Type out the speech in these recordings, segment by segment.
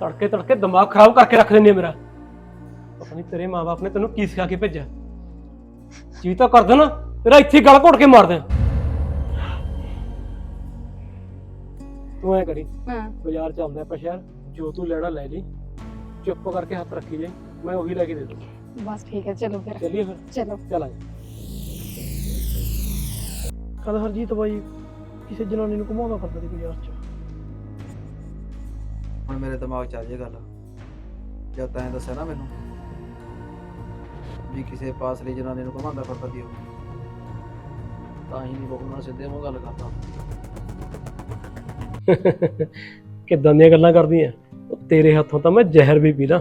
ਤੜਕੇ ਤੜਕੇ ਦਿਮਾਗ ਖਰਾਬ ਕਰਕੇ ਰੱਖ ਦਿੰਦੀ ਆ ਮੇਰਾ ਪਤਾ ਨਹੀਂ ਤੇਰੇ ਮਾਪੇ ਨੇ ਤੈਨੂੰ ਕੀ ਸਿਖਾ ਕੇ ਭੇਜਿਆ ਜੀ ਤਾਂ ਕਰ ਦੇਣਾ ਤੇਰਾ ਇੱਥੇ ਹੀ ਗਲ ਘੋਟ ਕੇ ਮਾਰ ਦੇ ਤੂੰ ਐ ਕਰੀ ਹਾਂ ਬਾਜ਼ਾਰ ਚੱਲਦੇ ਆਪਾਂ ਸ਼ਹਿਰ ਜੋ ਤੂੰ ਲੈਣਾ ਲੈ ਲਈ ਚੁੱਪ ਕਰਕੇ ਹੱਥ ਰੱਖੀ ਜਾਈ ਮੈਂ ਉਹੀ ਲੈ ਕੇ ਦੇ ਦੂੰ ਬਸ ਠੀਕ ਹੈ ਚਲੋ ਫਿਰ ਚੱਲੀਏ ਫਿਰ ਚਲੋ ਚੱਲ ਆ ਕਦ ਹਰਜੀਤ ਬਾਈ ਕਿਸੇ ਜਨਾਨੀ ਨੂੰ ਘੁਮਾਉਂਦਾ ਫਿਰਦਾ ਸੀ ਬਾਜ਼ਾਰ 'ਚ ਹੁਣ ਮੇਰੇ ਦਿਮਾਗ 'ਚ ਆ ਜੇ ਗੱਲ। ਜਦ ਤੈਂ ਦੱਸਿਆ ਨਾ ਮੈਨੂੰ ਵੀ ਕਿਸੇ ਪਾਸਲੀ ਜਨਾਨੀ ਨੂੰ ਘਮਾਉਂਦਾ ਫਿਰਦਾ ਦੀ ਤਾਂ ਹੀ ਨਹੀਂ ਬਹੂ ਸਿੱਧੇ ਮੂੰਹ ਗੱਲ ਕਰਦਾ। ਕਿੱਦਾਂ ਦੀਆਂ ਗੱਲਾਂ ਕਰਦੀਆਂ? ਉਹ ਤੇਰੇ ਹੱਥੋਂ ਤਾਂ ਮੈਂ ਜ਼ਹਿਰ ਵੀ ਪੀ ਲਾਂ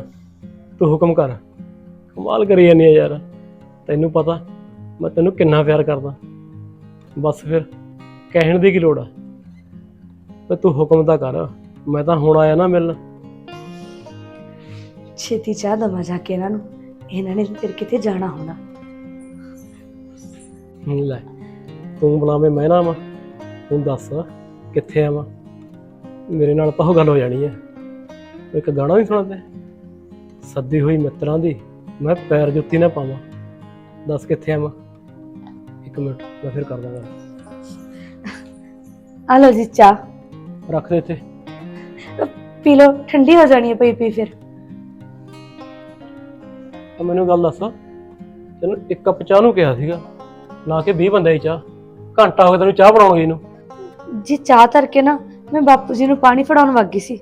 ਤੂੰ ਹੁਕਮ ਕਰ। ਕਮਾਲ ਕਰੀ ਜਾਂਦੀ ਆ ਯਾਰ। ਤੈਨੂੰ ਪਤਾ, ਮੈਂ ਤੈਨੂੰ ਕਿੰਨਾ ਪਿਆਰ ਕਰਦਾ। ਬਸ ਫਿਰ, ਕਹਿਣ ਦੀ ਕੀ ਲੋੜ ਆ? ਤੇ ਤੂੰ ਹੁਕਮ ਤਾਂ ਕਰ। ਮੈਂ ਤਾਂ ਹੁਣ ਆਇਆ ਨਾ ਮਿਲਣ। ਛੇਤੀ ਚਾਹ ਦਵਾ ਜਾ ਕੇ ਇਹਨਾਂ ਨੂੰ। ਇਹਨਾਂ ਨੇ ਫਿਰ ਕਿਤੇ ਜਾਣਾ ਹੋਣਾ। ਲੈ ਤੂੰ ਬੁਲਾਵੇਂ ਮੈਂ ਨਾ ਆਵਾਂ। ਤੂੰ ਦੱਸ ਕਿੱਥੇ ਆਵਾਂ। ਮੇਰੇ ਨਾਲ ਤਾਂ ਉਹ ਗੱਲ ਹੋ ਜਾਣੀ ਹੈ। ਇੱਕ ਗਾਣਾ ਨਹੀਂ ਸੁਣਾਉਂਦੇ ਸੱਦੀ ਹੋਈ ਮਿੱਤਰਾਂ ਦੀ ਮੈਂ ਪੈਰ ਜੁੱਤੀ ਨਾ ਪਾਵਾਂ। ਦੱਸ ਕਿੱਥੇ ਆਵਾਂ। ਇੱਕ ਮਿੰਟ ਮੈਂ ਫਿਰ ਕਰਦਾ ਗੱਲ। ਆ ਲਓ ਜੀ ਚਾਹ। ਰੱਖ ਦੇ ਇੱਥੇ। ਪੀ ਲਓ ਠੰਡੀ ਹੋ ਜਾਣੀ ਹੈ ਪਈ ਪੀ ਫਿਰ। ਤਾਂ ਮੈਨੂੰ ਗੱਲ ਦੱਸ। ਤੈਨੂੰ ਇੱਕ ਕੱਪ ਚਾਹ ਨੂੰ ਕਿਹਾ ਸੀਗਾ ਨਾ ਕਿ 20 ਬੰਦੇ ਦੀ ਚਾਹ। ਘੰਟਾ ਹੋ ਗਿਆ ਤੈਨੂੰ ਚਾਹ ਬਣਾਉਣ ਗਈ ਨੂੰ। ਜੀ ਚਾਹ ਧਰ ਕੇ ਨਾ ਮੈਂ ਬਾਪੂ ਜੀ ਨੂੰ ਪਾਣੀ ਫੜਾਉਣ ਵਗ ਗਈ ਸੀ।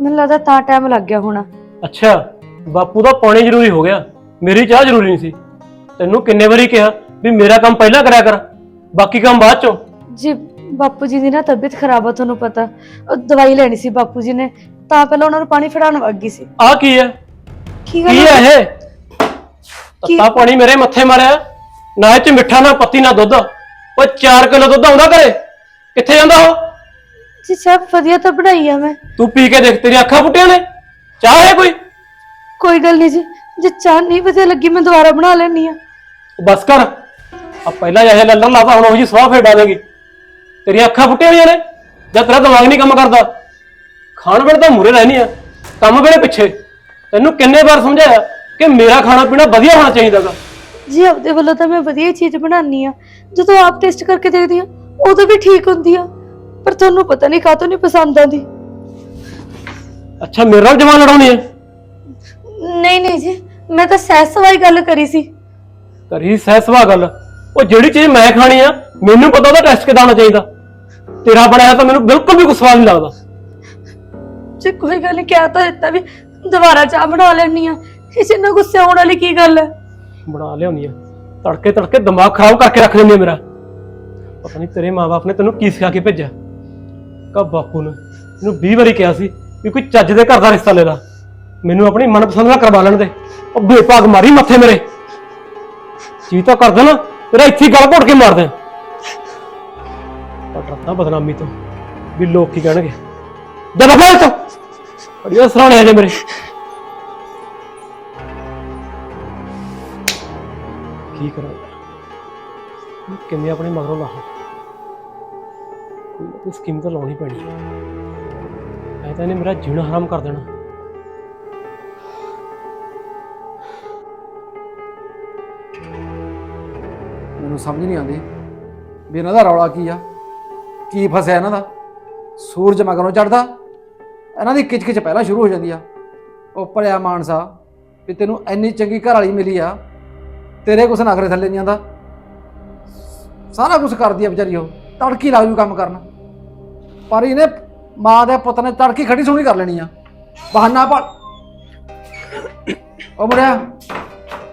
ਮੈਨੂੰ ਲੱਗਦਾ ਤਾਂ ਟਾਈਮ ਲੱਗ ਗਿਆ ਹੋਣਾ। ਅੱਛਾ ਬਾਪੂ ਦਾ ਪਾਣੀ ਜ਼ਰੂਰੀ ਹੋ ਗਿਆ। ਮੇਰੀ ਚਾਹ ਜ਼ਰੂਰੀ ਨਹੀਂ ਸੀ। ਤੈਨੂੰ ਕਿੰਨੇ ਵਾਰੀ ਕਿਹਾ ਵੀ ਮੇਰਾ ਕੰਮ ਪਹਿਲਾਂ ਕਰਿਆ ਕਰ ਬਾਕੀ ਕੰਮ ਬਾਅਦ ਚੋਂ। ਜੀ ਬਾਪੂ ਜੀ ਦੀ ਨਾ ਤਬੀਅਤ ਖਰਾਬ ਆ ਤੁਹਾਨੂੰ ਪਤਾ। ਉਹ ਦਵਾਈ ਲੈਣੀ ਸੀ ਬਾਪੂ ਜੀ ਨੇ। ਤਾਂ ਪਹਿਲਾਂ ਉਹਨਾਂ ਨੂੰ ਪਾਣੀ ਫੜਾਉਣ ਵਗ ਗਈ ਸੀ। ਆਹ ਕੀ ਹੈ? ਕੀ ਕੀ ਹੈ ਇਹ? ਕੀ- ਤੱਤਾ ਪਾਣੀ ਮੇਰੇ ਮੱਥੇ ਮਾਰਿਆ। ਨਾ ਇਹ ਚ ਮਿੱਠਾ ਨਾ ਪੱਤੀ ਨਾ ਦੁੱਧ। ਉਹ 4 ਕਿਲੋ ਦੁੱਧ ਆਉਂਦਾ ਘਰੇ? ਕਿੱਥੇ ਜਾਂਦਾ ਉਹ? ਜੀ ਚਾਹ ਵਧੀਆ ਤਾਂ ਬਣਾਈ ਆ ਮੈਂ। ਤੂੰ ਪੀ ਕੇ ਦੇਖ ਤੇਰੀ ਅੱਖਾਂ ਫੁੱਟੀਆਂ ਨੇ। ਚਾਹ ਹੈ ਕੋਈ? ਕੋਈ ਗੱਲ ਨਹੀਂ ਜੀ। ਜੇ ਚਾਹ ਨਹੀਂ ਵਧੀਆ ਲੱਗੀ ਮੈਂ ਦੁਬਾਰਾ ਬਣਾ ਲੈਣੀ ਆ। ਬਸ ਕਰ। ਆ ਪਹਿਲਾਂ ਜਿਹੇ ਲੱਲਣ ਲਾਤਾ ਹੁਣ ਉਹ ਜੀ ਸਵਾਹ ਫੇਰ ਡਾਵੇਂਗੀ ਤੇਰੀਆਂ ਅੱਖਾਂ ਫੁੱਟੀਆਂ ਹੋਈਆਂ ਨੇ। ਜਾਂ ਤੇਰਾ ਦਿਮਾਗ ਨਹੀਂ ਕੰਮ ਕਰਦਾ। ਖਾਣ ਵੇਲੇ ਤਾਂ ਮੂਰੇ ਰਹਿਣੀ ਆ ਕੰਮ ਵੇਲੇ ਪਿੱਛੇ। ਤੈਨੂੰ ਕਿੰਨੇ ਵਾਰ ਸਮਝਾਇਆ ਕਿ ਮੇਰਾ ਖਾਣਾ ਪੀਣਾ ਵਧੀਆ ਹੋਣਾ ਚਾਹੀਦਾਗਾ ਜੀ ਆਪਦੇ ਵੱਲੋਂ ਤਾਂ ਮੈਂ ਵਧੀਆ ਚੀਜ਼ ਬਣਾਉਣੀ ਆ ਜਦੋਂ ਆਪ ਟੈਸਟ ਕਰਕੇ ਦੇਖਦੀ ਆ ਉਦੋਂ ਵੀ ਠੀਕ ਹੁੰਦੀ ਆ। ਪਰ ਤੁਹਾਨੂੰ ਪਤਾ ਨਹੀਂ ਕਾਹਤੋਂ ਨਹੀਂ ਪਸੰਦ ਆਉਂਦੀ। ਅੱਛਾ ਮੇਰੇ ਨਾਲ ਜਵਾਨ ਲੜਾਉਣੀ ਹੈ ਨਹੀਂ ਨਹੀਂ ਜੀ ਮੈਂ ਤਾਂ ਸਹਿਜ ਸਵਾਈ ਗੱਲ ਕਰੀ ਸੀ। ਕਰੀ ਸਹਿਸਵਾ ਗੱਲ? ਉਹ ਜਿਹੜੀ ਚੀਜ਼ ਮੈਂ ਖਾਣੀ ਆ ਮੈਨੂੰ ਪਤਾ ਉਹਦਾ ਟੈਸਟ ਕਿਦਾਂ ਹੋਣਾ ਚਾਹੀਦਾ। ਤੇਰਾ ਬਣਾਇਆ ਤਾਂ ਮੈਨੂੰ ਬਿਲਕੁਲ ਵੀ ਕੋਈ ਸਵਾਦ ਨਹੀਂ ਲੱਗਦਾ। ਜੇ ਕੋਈ ਗੱਲ ਨਹੀਂ ਕਿਹਾ ਤਾਂ ਦਿੱਤਾ ਵੀ ਦੁਬਾਰਾ ਚਾਹ ਬਣਾ ਲੈਣੀ ਆ ਕਿਸੇ ਨਾਲ ਗੁੱਸੇ ਹੋਣ ਵਾਲੀ ਕੀ ਗੱਲ ਹੈ? ਬਣਾ ਲਿਆਉਣੀ ਆ। ਤੜਕੇ ਤੜਕੇ ਦਿਮਾਗ ਖਰਾਬ ਕਰਕੇ ਰੱਖ ਦਿੰਦੀ ਆ ਮੇਰਾ। ਪਤਾ ਨਹੀਂ ਤੇਰੇ ਮਾਪੇ ਨੇ ਤੈਨੂੰ ਕੀ ਸਿਖਾ ਕੇ ਭੇਜਿਆ। ਕਾ ਬਾਪੂ ਨੇ ਇਹਨੂੰ 20 ਵਾਰੀ ਕਿਹਾ ਸੀ ਵੀ ਕੋਈ ਚੱਜ ਦੇ ਘਰ ਦਾ ਰਿਸ਼ਤਾ ਲੈ ਲਾ। ਮੈਨੂੰ ਆਪਣੀ ਮਨਪਸੰਦ ਨਾਲ ਕਰਵਾ ਲੈਣ ਦੇ। ਉਹ ਬੇਭਾਗ ਮਾਰੀ ਮੱਥੇ ਮੇਰੇ। ਜੀ ਤਾਂ ਕਰਦਾ ਨਾ, ਤੇਰਾ ਇੱਥੇ ਹੀ ਗਲ ਘੋਟ ਕੇ ਮਾਰ ਦੇ ਪਟਰਤਾ ਬਦਨਾਮੀ ਤੋਂ, ਵੀ ਲੋਕ ਕੀ ਕਹਿਣਗੇ। ਦਬਾ ਫੜ ਤੋ ਅੜੀਓ ਸਰਾਣੇ ਆ ਮੇਰੇ। ਕੀ ਕਰਾਂ? ਯਾਰ? ਕਿਵੇਂ ਆਪਣੇ ਮਗਰੋਂ ਲਾਹਾਂ? ਕੋਈ ਨਾ, ਕੋਈ ਸਕੀਮ ਤਾਂ ਲਾਉਣੀ ਪੈਣੀ ਐ ਤਾਂ ਇਹਨੇ ਮੇਰਾ ਜੀਣਾ ਹਰਾਮ ਕਰ ਦੇਣਾ। ਮੈਨੂੰ ਸਮਝ ਨਹੀਂ ਆਉਂਦੀ ਵੀ ਇਹਨਾਂ ਦਾ ਰੌਲਾ ਕੀ ਆ? ਕੀ ਫਸਿਆ ਇਹਨਾਂ ਦਾ? ਸੂਰਜ ਮਗਰੋਂ ਚੜਦਾ ਇਹਨਾਂ ਦੀ ਕਿਚਕਿਚ ਪਹਿਲਾਂ ਸ਼ੁਰੂ ਹੋ ਜਾਂਦੀ ਆ। ਉਹ ਭਲਿਆ ਮਾਨਸਾ ਵੀ ਤੈਨੂੰ ਇੰਨੀ ਚੰਗੀ ਘਰ ਵਾਲੀ ਮਿਲੀ ਆ ਤੇਰੇ ਕੁਛ ਨਖਰੇ ਥੱਲੇ ਨਹੀਂ ਆਂਦਾ ਸਾਰਾ ਕੁਝ ਕਰਦੀ ਆ ਵਿਚਾਰੀ ਉਹ ਤੜਕੀ ਲੱਗ ਜੂ ਕੰਮ ਕਰਨ। ਪਰ ਇਹਨੇ ਮਾਂ ਦੇ ਪੁੱਤ ਨੇ ਤੜਕੀ ਖੜੀ ਸੋਹਣੀ ਕਰ ਲੈਣੀ ਆ। ਬਹਾਨਾ ਪਾ ਉਹ ਮੁੰਡਿਆ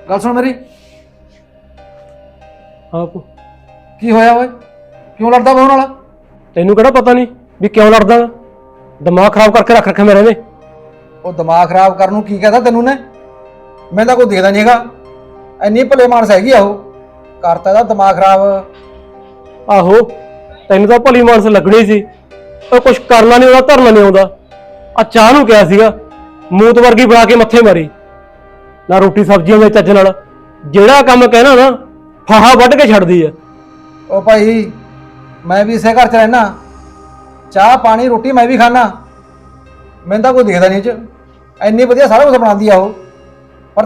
ਗੱਲ ਸੁਣ ਮੇਰੀ। ਬਾਪੂ ਕੀ ਹੋਇਆ ਓਏ? ਕਿਉਂ ਲੜਦਾ ਬਹੂ ਨਾਲ? ਤੈਨੂੰ ਕਿਹੜਾ ਪਤਾ ਨਹੀਂ ਵੀ ਕਿਉਂ ਲੜਦਾ? ਗਾ? ਦਿਮਾਗ ਖਰਾਬ ਕਰਕੇ ਰੱਖ ਰੱਖਿਆ ਮੇਰੇ ਨੇ। ਉਹ ਦਿਮਾਗ ਖਰਾਬ ਕਰਨ ਨੂੰ ਕੀ ਕਹਦਾ ਤੈਨੂੰ ਨੇ? ਮੈਂ ਤਾਂ ਕੋਈ ਦੇਖਦਾ ਨਹੀਂ ਹੈਗਾ। ਇੰਨੀ ਭਲੇ ਮਾਨਸ ਹੈਗੀ ਆ ਉਹ। ਕਰਤਾ ਇਹਦਾ ਦਿਮਾਗ ਖਰਾਬ। ਆਹੋ ਤੈਨੂੰ ਤਾਂ ਭਲੀ ਮਾਨਸ ਲੱਗਣੀ ਸੀ। ਉਹ ਕੁਝ ਕਰਨਾ ਨਹੀਂ ਆਉਂਦਾ ਧਰਨਾ ਨਹੀਂ ਆਉਂਦਾ। ਆ ਚਾਹ ਨੂੰ ਕਿਹਾ ਸੀਗਾ ਮੂਤ ਵਰਗੀ ਬਣਾ ਕੇ ਮੱਥੇ ਮਾਰੀ। ਨਾ ਰੋਟੀ ਸਬਜ਼ੀਆਂ ਦੇ ਚੱਜ ਨਾਲ। ਜਿਹੜਾ ਕੰਮ ਕਹਿਣਾ ਨਾ ਫਾਹਾ ਵੱਢ ਕੇ ਛੱਡਦੀ ਆ। ਉਹ ਭਾਈ ਮੈਂ ਵੀ ਇਸੇ ਘਰ ਚ ਰਹਿਣਾ ਚਾਹ, ਪਾਣੀ, ਰੋਟੀ ਮੈਂ ਵੀ ਖਾਣਾ ਮੈਨੂੰ ਤਾਂ ਕੋਈ ਦੇਖਦਾ ਨਹੀਂ ਇਹ ਚ। ਇੰਨੀ ਵਧੀਆ ਸਾਰਾ ਕੁਝ ਬਣਾਉਂਦੀ ਆ ਉਹ। ਪਰ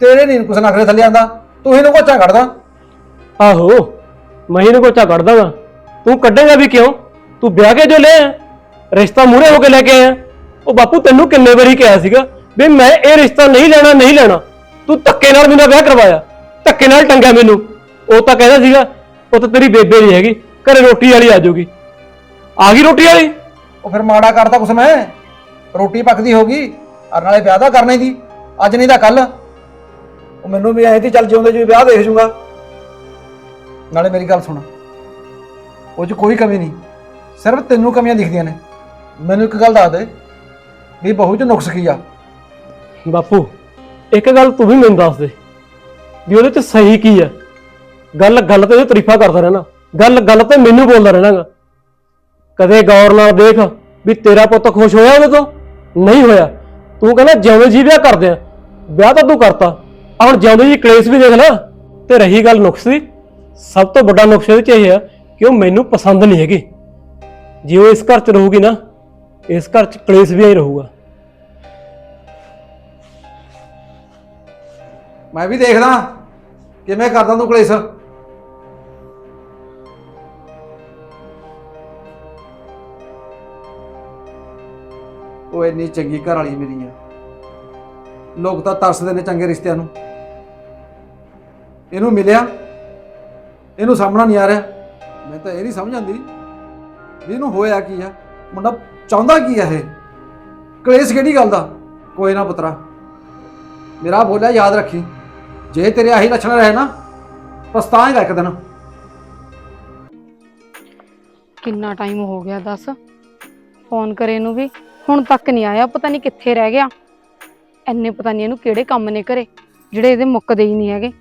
ਤੇਰੇ ਨਹੀਂ ਕੁਛ ਨਖਰੇ ਥੱਲੇ ਆਂਦਾ ਤੂੰ ਇਹਨੂੰ ਕੋਚਾ ਕੱਢਦਾ। ਆਹੋ, ਮੈਂ ਇਹਨੂੰ ਕੋਚਾ ਕੱਢ ਦਾਂਗਾ ਤੂੰ ਕੱਢੇਗਾ ਵੀ ਕਿਉਂ? ਤੂੰ ਵਿਆਹ ਕੇ ਜੋ ਲੈ ਆਇਆ? ਰਿਸ਼ਤਾ ਮੂਰੇ ਹੋ ਕੇ ਲੈ ਕੇ ਆਇਆ? ਉਹ ਬਾਪੂ ਤੈਨੂੰ ਕਿੰਨੇ ਵਾਰੀ ਕਿਹਾ ਸੀਗਾ ਵੀ ਮੈਂ ਇਹ ਰਿਸ਼ਤਾ ਨਹੀਂ ਲੈਣਾ ਨਹੀਂ ਲੈਣਾ। ਤੂੰ ਧੱਕੇ ਨਾਲ ਮੇਰਾ ਵਿਆਹ ਕਰਵਾਇਆ। ਧੱਕੇ ਨਾਲ ਟੰਗਿਆ ਮੈਨੂੰ। ਉਹ ਤਾਂ ਕਹਿੰਦਾ ਸੀਗਾ, ਉਹ ਤਾਂ ਤੇਰੀ ਬੇਬੇ ਨਹੀਂ ਹੈਗੀ। ਘਰੇ ਰੋਟੀ ਵਾਲੀ ਆ ਜਾਊਗੀ। ਆ ਗਈ ਰੋਟੀ ਵਾਲੀ? ਉਹ ਫਿਰ ਮਾੜਾ ਕਰਤਾ ਕੁਛ ਮੈਂ। ਰੋਟੀ ਪੱਕਦੀ ਹੋਗੀ ਔਰ ਨਾਲੇ ਵਿਆਹ ਦਾ ਕਰਨੇ ਦੀ ਅੱਜ ਨਹੀਂ ਤਾਂ ਕੱਲ ਉਹ ਮੈਨੂੰ ਵੀ ਐਂ ਤੇ ਚੱਲ ਜਿਉਂਦੇ ਜੀ ਵਿਆਹ ਦੇਖ ਜੂਗਾ। ਨਾਲੇ ਮੇਰੀ ਗੱਲ ਸੁਣ। ਉਹ 'ਚ ਕੋਈ ਕਮੀ ਨਹੀਂ। ਸਿਰਫ ਤੈਨੂੰ ਕਮੀਆਂ ਦਿਖਦੀਆਂ ਨੇ। ਮੈਨੂੰ ਇੱਕ ਗੱਲ ਦੱਸ ਦੇ ਵੀ ਬਹੂ 'ਚ ਨੁਕਸ ਕੀ ਆ? ਬਾਪੂ ਇੱਕ ਗੱਲ ਤੂੰ ਵੀ ਮੈਨੂੰ ਦੱਸ ਦੇ ਵੀ ਉਹਦੇ ਚ ਸਹੀ ਕੀ ਆ? ਗੱਲ ਗੱਲ ਤੇ ਤਾਰੀਫਾਂ ਕਰਦਾ ਰਹਿਣਾ। ਗੱਲ ਗੱਲ ਤੇ ਮੈਨੂੰ ਬੋਲਦਾ ਰਹਿਣਾਗਾ ਕਦੇ ਗੌਰ ਨਾਲ ਦੇਖ ਵੀ ਤੇਰਾ ਪੁੱਤ ਖੁਸ਼ ਹੋਇਆ ਉਹਦੇ ਤੋਂ? ਨਹੀਂ ਹੋਇਆ। ਤੂੰ ਕਹਿੰਦਾ ਜਿਉਂਦੇ ਜੀ ਵਿਆਹ ਕਰਦੇ ਆ। ਵਿਆਹ ਤਾਂ ਤੂੰ ਕਰਤਾ। ਆਹ ਹੁਣ ਜਿਉਂਦੇ ਜੀ ਕਲੇਸ਼ ਵੀ ਦੇਖ ਲੈ। ਤੇ ਰਹੀ ਗੱਲ ਨੁਕਸ ਦੀ। ਸਭ ਤੋਂ ਵੱਡਾ ਨੁਕਸ ਇਹਦੇ ਚ ਇਹ ਆ ਕਿ ਉਹ ਮੈਨੂੰ ਪਸੰਦ ਨਹੀਂ ਹੈਗੀ। ਜੇ ਉਹ ਇਸ ਘਰ ਚ ਰਹੂਗੀ ਨਾ, ਇਸ ਘਰ ਚ ਕਲੇਸ਼ ਵੀ ਹੀ ਰਹੂਗਾ। ਮੈਂ ਵੀ ਦੇਖਦਾ। ਕਿਵੇਂ ਕਰਦਾ ਤੂੰ ਕਲੇਸ਼? ਉਹ ਇੰਨੀ ਚੰਗੀ ਘਰ ਵਾਲੀ ਮੇਰੀ ਆ। ਲੋਕ ਤਾਂ ਤਰਸਦੇ ਨੇ ਚੰਗੇ ਰਿਸ਼ਤਿਆਂ ਨੂੰ। ਇਹਨੂੰ ਮਿਲਿਆ, ਇਹਨੂੰ ਸਾਹਮਣਾ ਨਹੀਂ ਆ ਰਿਹਾ। ਮੈਂ ਤਾਂ ਇਹ ਨਹੀਂ ਸਮਝ ਆਉਂਦੀ ਵੀ ਇਹਨੂੰ ਹੋਇਆ ਕੀ ਆ। ਮੁੰਡਾ ਚਾਹੁੰਦਾ ਕੀ ਆ ਇਹ? ਕਲੇਸ਼ ਕਿਹੜੀ ਗੱਲ ਦਾ? ਕੋਈ ਨਾ ਪੁੱਤਰਾ, ਮੇਰਾ ਬੋਲਿਆ ਯਾਦ ਰੱਖੀ। ਜੇ ਤੇਰੇ ਆਹੀ ਲੱਛਣ ਰਹੇ ਨਾ ਪਛਤਾਏਗਾ ਇੱਕ ਦਿਨ ਕਿੰਨਾ ਟਾਈਮ ਹੋ ਗਿਆ ਦੱਸ? ਫੋਨ ਕਰੇ ਨੂੰ ਵੀ। ਹੁਣ ਤੱਕ ਨਹੀਂ ਆਇਆ, ਪਤਾ ਨਹੀਂ ਕਿੱਥੇ ਰਹਿ ਗਿਆ। ਐਨੇ ਪਤਾ ਨਹੀਂ ਇਹਨੂੰ ਕਿਹੜੇ ਕੰਮ ਨੇ ਘਰੇ, ਜਿਹੜੇ ਇਹਦੇ ਮੁੱਕਦੇ ਹੀ ਨਹੀਂ ਹੈਗੇ।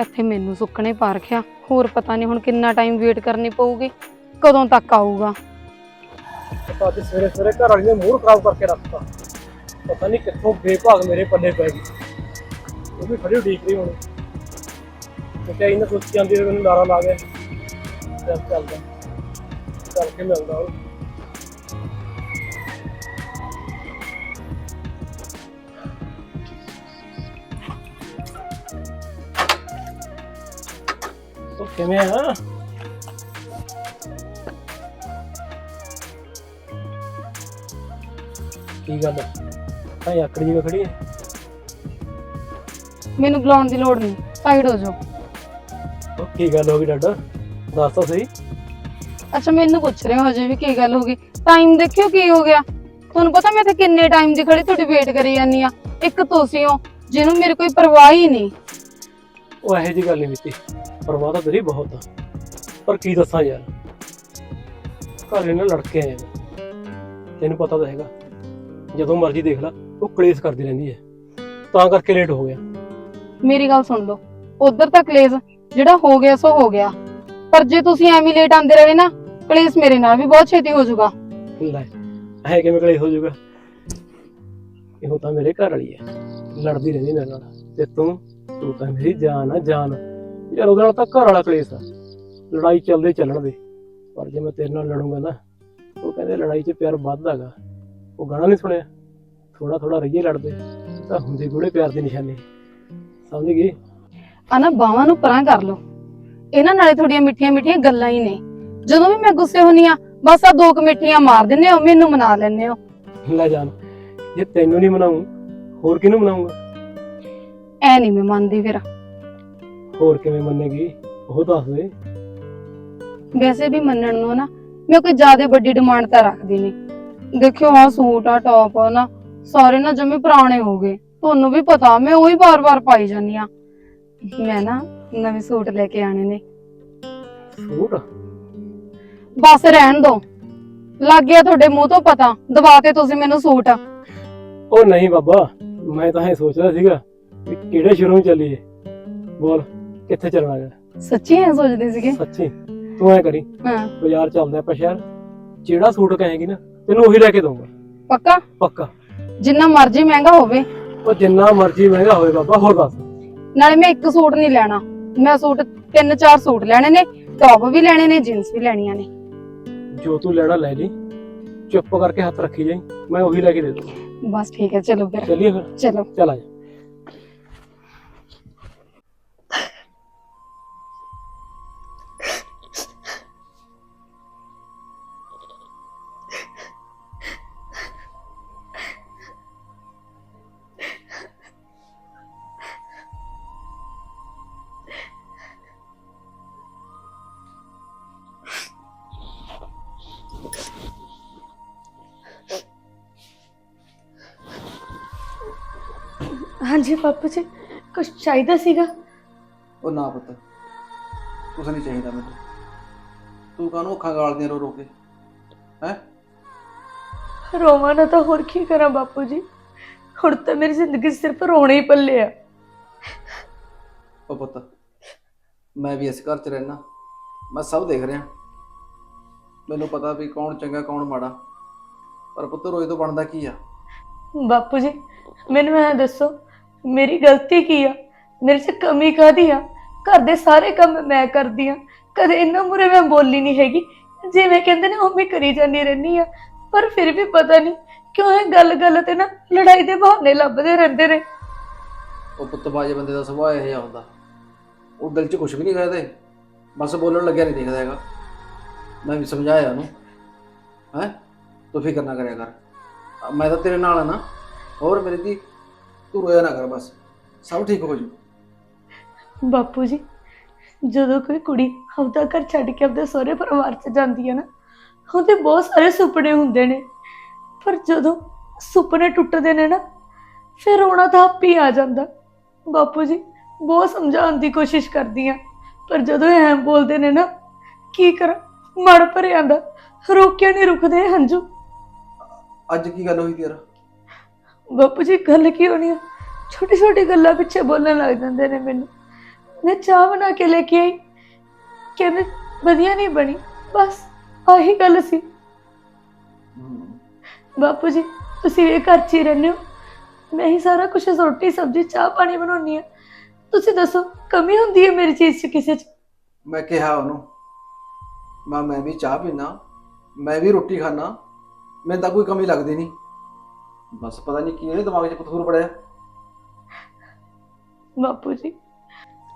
ਇੱਥੇ ਮੈਨੂੰ ਸੁੱਕਣੇ ਪਾ ਰੱਖਿਆ, ਹੋਰ ਪਤਾ ਨਹੀਂ ਹੁਣ ਕਿੰਨਾ ਟਾਈਮ ਵੇਟ ਕਰਨੀ ਪਊਗੀ, ਕਦੋਂ ਤੱਕ ਆਊਗਾ। ਪਤਾ ਅੱਜ ਸਵੇਰੇ ਸਵੇਰੇ ਘਰ ਵਾਲੀ ਨੇ ਮੂਡ ਖਰਾਬ ਕਰਕੇ ਰੱਖਤਾ। ਪਤਾ ਨਹੀਂ ਕਿੱਥੋਂ ਬੇਭਾਗ ਮੇਰੇ ਪੱਲੇ ਪੈ ਗਈ। ਉਹ ਵੀ ਖੜੀ ਉਡੀਕ ਰਹੀ ਹੁਣ। ਮੈਂ ਇਹਨਾਂ ਸੋਚ ਜਾਂਦੀ ਮੈਨੂੰ ਲਾਰਾ ਲਾ ਗਿਆ ਚੱਲ ਚੱਲਦਾ। ਚੱਲ ਕੇ ਮਿਲਦਾ ਉਹ ਕਿਵੇਂ ਆ? ਕੀ ਗੱਲ? ਤਾਂ ਆਕੜੀ ਜਿਹਾ ਖੜੀ ਹੈ ਮੈਨੂੰ ਬੁਲਾਉਣ ਦੀ ਲੋੜ ਨਹੀਂ ਸਾਈਡ ਹੋ ਜਾਓ। ਉਹ ਕੀ ਗੱਲ ਹੋ ਗਈ ਡਾਡਾ ਦੱਸ ਤਾਂ ਸਹੀ। ਅੱਛਾ ਮੈਨੂੰ ਪੁੱਛ ਰਹੇ ਹੋ ਹਜੇ ਵੀ ਕੀ ਗੱਲ ਹੋ ਗਈ। ਟਾਈਮ ਦੇਖਿਓ ਕੀ ਹੋ ਗਿਆ। ਤੁਹਾਨੂੰ ਪਤਾ ਮੈਂ ਇੱਥੇ ਕਿੰਨੇ ਟਾਈਮ ਦੀ ਖੜੀ ਤੁਹਾਡੀ ਵੇਟ ਕਰੀ ਜਾਂਦੀ ਆ। ਇੱਕ ਤੁਸੀਂ ਹੋ ਜਿਹਨੂੰ ਮੇਰੇ ਕੋਈ ਪਰਵਾਹ ਹੀ ਨਹੀਂ। ਉਹ ਇਹੋ ਜੀ ਗੱਲ ਨਹੀਂ ਬੀਤੀ ਪਰਵਾਹ ਤਾਂ ਤੇਰੀ ਬਹੁਤ ਆ। ਪਰ ਕੀ ਦੱਸਾਂ ਯਾਰ? ਘਰੇ ਨਾਲ ਲੜਕੇ ਆਏ ਨੇ ਤੈਨੂੰ ਪਤਾ ਤਾਂ ਹੈਗਾ। ਜਦੋਂ ਮਰਜ਼ੀ ਦੇਖ ਲੈ ਉਹ ਕਲੇਸ਼ ਕਰਦੀ ਰਹਿੰਦੀ ਹੈ। ਤਾਂ ਕਰਕੇ ਲੇਟ ਹੋ ਗਿਆ। ਮੇਰੀ ਗੱਲ ਸੁਣ ਲਓ। ਉਧਰ ਤਾਂ ਕਲੇਸ਼ ਜਿਹੜਾ ਹੋ ਗਿਆ ਸੋ ਹੋ ਗਿਆ। ਪਰ ਜੇ ਤੁਸੀਂ ਐਵੇਂ ਲੇਟ ਆਂਦੇ ਰਹੇ ਨਾ ਕਲੇਸ਼ ਮੇਰੇ ਨਾਲ ਵੀ ਬਹੁਤ ਛੇਤੀ ਹੋ ਜਾਊਗਾ। ਲੈ ਐ ਕਿਵੇਂ ਕਲੇਸ਼ ਹੋ ਜਾਊਗਾ? ਇਹੋ ਤਾਂ ਮੇਰੇ ਘਰ ਵਾਲੀ ਹੈ। ਲੜਦੀ ਰਹਿੰਦੀ ਮੇਰੇ ਨਾਲ। ਤੇ ਤੂੰ ਤੂੰ ਤਾਂ ਮੇਰੀ ਜਾਨ ਆ ਜਾਨ। ਯਾਰ ਉਹਦੇ ਨਾਲ ਤਾਂ ਘਰ ਵਾਲਾ ਕਲੇਸ਼ ਆ। ਲੜਾਈ ਚੱਲਦੇ ਚੱਲਣ ਦੇ। ਪਰ ਜੇ ਮੈਂ ਤੇਰੇ ਨਾਲ ਲੜੂੰਗਾ ਨਾ ਉਹ ਕਹਿੰਦੇ ਲੜਾਈ 'ਚ ਪਿਆਰ ਵੱਧਦਾਗਾ ਉਹ ਗਾਣਾ ਨਹੀਂ ਸੁਣਿਆ। ਥੋੜਾ ਥੋੜਾ ਰਹੀਏ ਲੜਦੇ ਤਾਂ ਹੁੰਦੇ ਗੂੜੇ ਪਿਆਰ ਦੀ ਨਿਸ਼ਾਨੀ। ਸਮਝ ਗਈ ਆ ਨਾ ਬਾਹਾਂ ਨੂੰ ਪਰਾਂ ਕਰ ਲਓ। ਇਹਨਾਂ ਨਾਲੇ ਥੋੜੀਆਂ ਮਿੱਠੀਆਂ ਮਿੱਠੀਆਂ ਗੱਲਾਂ ਹੀ ਨੇ। ਜਦੋਂ ਵੀ ਮੈਂ ਗੁੱਸੇ ਹੁੰਨੀ ਆ ਬਸ ਆ ਦੋ ਕੁ ਮਿੱਠੀਆਂ ਮਾਰ ਦਿੰਦੇ ਹੋ ਮੈਨੂੰ ਮਨਾ ਲੈਂਦੇ ਹੋ। ਲੈ ਜਾਨ ਜੇ ਤੈਨੂੰ ਨਹੀਂ ਮਨਾਉਂ ਹੋਰ ਕਿਹਨੂੰ ਮਨਾਉਂਗਾ ਐ ਨਹੀਂ ਮੈਂ ਮੰਨਦੀ ਫਿਰ। ਹੋਰ ਕਿਵੇਂ ਮੰਨੇਗੀ? ਉਹ ਦੱਸ ਦੇ। ਵੈਸੇ ਵੀ ਮੰਨਣ ਨੂੰ ਨਾ ਮੈਂ ਕੋਈ ਜ਼ਿਆਦਾ ਵੱਡੀ ਡਿਮਾਂਡ ਤਾਂ ਰੱਖਦੀ ਨਹੀਂ। ਦੇਖਿਓ ਆ ਸੂਟ ਆ ਟੌਪ ਆ ਨਾ ਸਾਰੇ ਨਾ ਜਮੇ ਪੁਰਾਣੇ ਹੋ ਗਏ। ਤੁਹਾਨੂੰ ਵੀ ਪਤਾ ਮੈਂ ਉਹੀ ਵਾਰ-ਵਾਰ ਪਾਈ ਜਾਂਦੀ ਆ ਮੈਂ ਨਾ ਨਵੇਂ ਸੂਟ ਲੈ ਕੇ ਆਣੇ ਨੇ। ਸੂਟ? ਬਸ ਰਹਿਣ ਦੋ। ਲੱਗ ਗਿਆ ਤੁਹਾਡੇ ਮੂੰਹ ਤੋਂ ਪਤਾ। ਦਵਾ ਤੇ ਤੁਸੀਂ ਮੈਨੂੰ ਸੂਟ। ਉਹ ਨਹੀਂ ਬਾਬਾ ਮੈਂ ਤਾਂ ਇਹ ਸੋਚ ਰਿਹਾ ਸੀਗਾ ਕਿ ਕਿਹੜੇ ਸ਼ੋਰੂਮ ਚੱਲੀਏ। ਬੋਲ। ਕਿੱਥੇ ਚੱਲਣਾ ਹੈ? ਸੱਚੀ ਐ ਸੋਚਦੇ ਸੀਗੇ? ਸੱਚੀ। ਤੂੰ ਐ ਕਰੀ। ਹਾਂ। ਬਾਜ਼ਾਰ ਚੱਲਦੇ ਆਪਾਂ ਸ਼ਹਿਰ। ਜਿਹੜਾ ਸੂਟ ਕਹੇਗੀ ਨਾ ਤੈਨੂੰ ਉਹੀ ਲੈ ਕੇ ਦਊਂਗਾ। ਪੱਕਾ? ਪੱਕਾ। ਜਿੰਨਾ ਮਰਜ਼ੀ ਮਹਿੰਗਾ ਹੋਵੇ। ਉਹ ਜਿੰਨਾ ਮਰਜ਼ੀ ਮਹਿੰਗਾ ਹੋਵੇ ਬਾਬਾ ਹੋਰ ਦੱਸ। ਨਾਲੇ ਮੈਂ ਇੱਕ ਸੂਟ ਨਹੀਂ ਲੈਣਾ। ਮੈਂ ਸੂਟ ਤਿੰਨ ਚਾਰ ਸੂਟ ਲੈਣੇ ਨੇ ਟੌਪ ਵੀ ਲੈਣੇ ਨੇ ਜੀਨਸ ਵੀ ਲੈਣੀਆਂ ਨੇ। ਜੋ ਤੂੰ ਲੈਣਾ ਲੈ ਲਈ। ਚੁੱਪ ਕਰਕੇ ਹੱਥ ਰੱਖੀ ਜਾਈ। ਮੈਂ ਉਹੀ ਲੈ ਕੇ ਦੇ ਦੂੰ ਬਸ ਠੀਕ ਹੈ ਚਲੋ ਫਿਰ। ਚੱਲੀਏ ਫਿਰ। ਚਲੋ। ਚੱਲ ਆ ਜਾ। ਹਾਂਜੀ ਬਾਪੂ ਜੀ ਕੁਝ ਚਾਹੀਦਾ ਸੀਗਾ? ਉਹ ਨਾ ਪੁੱਤ ਕੁਛ ਨਹੀਂ ਚਾਹੀਦਾ ਮੈਨੂੰ। ਤੂੰ ਕਾਹਨੂੰ ਅੱਖਾਂ ਗਾਲਦੀਆਂ ਰੋ ਰੋ ਕੇ? ਹੈ? ਰੋਵਾਂ ਨਾ ਤਾਂ ਹੋਰ ਕੀ ਕਰਾਂ ਬਾਪੂ ਜੀ? ਹੁਣ ਤਾਂ ਮੇਰੀ ਜ਼ਿੰਦਗੀ 'ਚ ਸਿਰਫ ਰੋਣਾ ਹੀ ਪੱਲੇ ਆ। ਉਹ ਪੁੱਤ ਮੈਂ ਵੀ ਇਸ ਘਰ 'ਚ ਰਹਿਣਾ ਮੈਂ ਸਭ ਦੇਖ ਰਿਹਾ। ਮੈਨੂੰ ਪਤਾ ਵੀ ਕੌਣ ਚੰਗਾ ਕੌਣ ਮਾੜਾ ਪਰ ਪੁੱਤ ਰੋਏ ਤੋਂ ਬਣਦਾ ਕੀ ਆ? ਬਾਪੂ ਜੀ ਮੈਨੂੰ ਇਹ ਦੱਸੋ ਮੇਰੀ ਗਲਤੀ ਕੀ ਆ? ਮੇਰੇ 'ਚ ਕਮੀ ਕਾਹਦੀ ਆ? ਘਰ ਦੇ ਸਾਰੇ ਕੰਮ ਮੈਂ ਕਰਦੀ ਆ। ਕਦੇ ਇੰਨਾ ਮੁਰੇ ਮੈਂ ਬੋਲੀ ਨਹੀਂ ਹੈਗੀ। ਜਿਵੇਂ ਕਹਿੰਦੇ ਨੇ, ਉਵੇਂ ਕਰੀ ਜਾਂਦੀ ਰਹਿੰਦੀ ਆ। ਪਰ ਫਿਰ ਵੀ ਪਤਾ ਨਹੀਂ ਕਿਉਂ ਇਹ ਗੱਲ-ਗੱਲ ਤੇ ਨਾ ਲੜਾਈ ਦੇ ਬਹਾਨੇ ਲੱਭਦੇ ਰਹਿੰਦੇ ਨੇ। ਉਹ ਪੁੱਤ ਬੰਦੇ ਦਾ ਸੁਭਾਅ ਇਹ ਜਿਹਾ ਹੁੰਦਾ। ਉਹ ਦਿਲ 'ਚ ਕੁਝ ਵੀ ਨਹੀਂ ਕਹਦੇ। ਬਸ ਬੋਲਣ ਲੱਗਿਆ ਨਹੀਂ ਦਿਖਦਾ ਹੈਗਾ। ਮੈਂ ਵੀ ਸਮਝਾਇਆ ਉਹਨੂੰ। ਹੈ? ਤੂੰ ਫਿਕਰ ਨਾ ਕਰਿਆ ਕਰ। ਮੈਂ ਤਾਂ ਤੇਰੇ ਨਾਲ ਆ ਨਾ। ਹੋਰ ਮੇਰੇ ਦੀ ਤੂੰ ਰੋਇਆ ਨਾ ਕਰ ਬਸ। ਸਭ ਠੀਕ ਹੋ ਜੂ ਬਾਪੂ ਜੀ ਜਦੋਂ ਕੋਈ ਕੁੜੀ ਆਪਦਾ ਘਰ ਛੱਡ ਕੇ ਆਪਦੇ ਸਹੁਰੇ ਪਰਿਵਾਰ 'ਚ ਜਾਂਦੀ ਹੈ ਨਾ ਉਹਦੇ ਬਹੁਤ ਸਾਰੇ ਸੁਪਨੇ ਹੁੰਦੇ ਨੇ। ਪਰ ਜਦੋਂ ਸੁਪਨੇ ਟੁੱਟਦੇ ਨੇ ਨਾ ਫਿਰ ਰੋਣਾ ਤਾਂ ਆਪੇ ਹੀ ਆ ਜਾਂਦਾ। ਬਾਪੂ ਜੀ ਬਹੁਤ ਸਮਝਾਉਣ ਦੀ ਕੋਸ਼ਿਸ਼ ਕਰਦੀ ਆ ਪਰ ਜਦੋਂ ਇਹ ਐਂ ਬੋਲਦੇ ਨੇ ਨਾ ਕੀ ਕਰਾਂ? ਮੜ ਭਰ ਆਂਦਾ ਰੋਕਿਆ ਨਹੀਂ ਰੁਕਦੇ ਹੰਝੂ। ਅੱਜ ਕੀ ਗੱਲ ਹੋਈ ਤੇਰਾ? ਬਾਪੂ ਜੀ ਗੱਲ ਕੀ ਹੋਣੀ ਆ? ਛੋਟੀ ਛੋਟੀ ਗੱਲਾਂ ਪਿੱਛੇ ਬੋਲਣ ਲੱਗ ਜਾਂਦੇ ਨੇ ਮੈਨੂੰ। ਮੈਂ ਚਾਹ ਬਣਾ ਕੇ ਲੈ ਕੇ ਆਈ। ਕਹਿੰਦੇ ਵਧੀਆ ਨਹੀਂ ਬਣੀ। ਬਸ ਆਹੀ ਗੱਲ ਸੀ। ਬਾਪੂ ਜੀ, ਤੁਸੀਂ ਇਹ ਘਰ 'ਚ ਹੀ ਰਹਿੰਦੇ ਹੋ। ਮੈਂ ਹੀ ਸਾਰਾ ਕੁਝ ਰੋਟੀ, ਸਬਜ਼ੀ, ਚਾਹ, ਪਾਣੀ ਬਣਾਉਣੀ ਆ ਤੁਸੀਂ ਦੱਸੋ, ਕਮੀ ਹੁੰਦੀ ਹੈ ਮੇਰੀ ਚੀਜ਼ 'ਚ, ਕਿਸੇ 'ਚ? ਮੈਂ ਕਿਹਾ ਉਹਨੂੰ, ਮਾਂ, ਮੈਂ ਵੀ ਚਾਹ ਪੀਣਾ ਮੈਂ ਵੀ ਰੋਟੀ ਖਾਣਾ ਮੈਨੂੰ ਤਾਂ ਕੋਈ ਕਮੀ ਲੱਗਦੀ ਨਹੀਂ। ਬਸ ਪਤਾ ਨਹੀਂ ਕੀ ਇਹਦੇ ਦਿਮਾਗ 'ਚ ਪਥੂਰ ਪੜਿਆ ਬਾਪੂ ਜੀ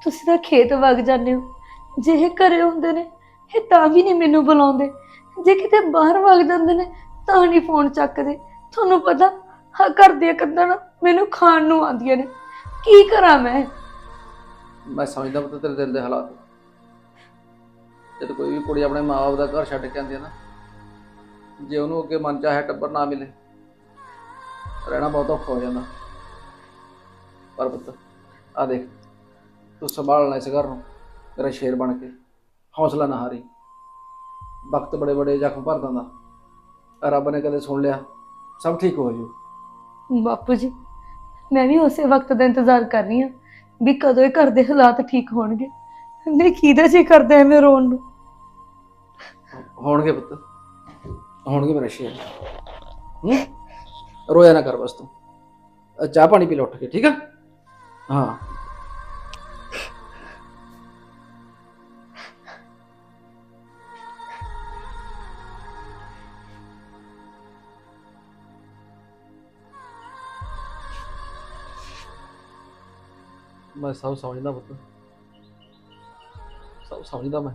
ਤੁਸੀਂ ਤਾਂ ਖੇਤ ਵਗ ਜਾਂਦੇ ਹੋ। ਜੇ ਇਹ ਘਰੇ ਹੁੰਦੇ ਨੇ ਇਹ ਤਾਂ ਵੀ ਨਹੀਂ ਮੈਨੂੰ ਬੁਲਾਉਂਦੇ। ਜੇ ਕਿਤੇ ਬਾਹਰ ਵਗ ਜਾਂਦੇ ਨੇ ਤਾਂ ਨਹੀਂ ਫੋਨ ਚੱਕਦੇ। ਤੁਹਾਨੂੰ ਪਤਾ ਹਾਂ ਘਰ ਦੀਆਂ ਨਾ ਮੈਨੂੰ ਖਾਣ ਨੂੰ ਆਉਂਦੀਆਂ ਨੇ। ਕੀ ਕਰਾਂ ਮੈਂ? ਮੈਂ ਸਮਝਦਾ ਪੁੱਤ ਤੇਰੇ ਦਿਲ ਦੇ ਹਾਲਾਤ। ਜਦ ਕੋਈ ਵੀ ਕੁੜੀ ਆਪਣੇ ਮਾਂ-ਬਾਪ ਦਾ ਘਰ ਛੱਡ ਕੇ ਆਉਂਦੀ ਹੈ ਨਾ ਜੇ ਉਹਨੂੰ ਅੱਗੇ ਮਨ ਚਾਹੇ ਟੱਬਰ ਨਾ ਮਿਲੇ ਰਹਿਣਾ ਬਹੁਤ ਔਖਾ ਹੋ ਜਾਂਦਾ। ਪਰ ਪੁੱਤ ਆ ਦੇਖ ਤੂੰ ਸੰਭਾਲਣਾ ਇਸ ਘਰ ਨੂੰ ਤੇਰਾ ਸ਼ੇਰ ਬਣ ਕੇ ਹੌਸਲਾ ਨਾ ਹਾਰੀ। ਵਕਤ ਬੜੇ ਬੜੇ ਜ਼ਖਮ ਭਰ ਦਿੰਦਾ ਰੱਬ ਨੇ ਕਦੇ ਸੁਣ ਲਿਆ ਸਭ ਠੀਕ ਹੋ ਜੂ ਬਾਪੂ ਜੀ ਮੈਂ ਵੀ ਉਸੇ ਵਕਤ ਦਾ ਇੰਤਜ਼ਾਰ ਕਰ ਰਹੀ ਹਾਂ ਵੀ ਕਦੋਂ ਇਹ ਘਰ ਦੇ ਹਾਲਾਤ ਠੀਕ ਹੋਣਗੇ। ਨਹੀਂ ਕਿਹਦਾ ਜੀ ਕਰਦਾ ਐਵੇਂ ਰੋਣ ਨੂੰ? ਹੋਣਗੇ ਪੁੱਤ ਹੋਣਗੇ ਮੇਰੇ ਸ਼ੇਰ। ਹੂੰ? ਰੋਇਆ ਨਾ ਕਰ ਬਸ ਤੂੰ। ਅ, ਚਾਹ ਪਾਣੀ ਪੀ ਲੈ ਉੱਠ ਕੇ ਠੀਕ ਆ? ਹਾਂ। ਮੈਂ ਸਭ ਸਮਝਦਾ ਪੁੱਤ। ਸਭ ਸਮਝਦਾ ਮੈਂ।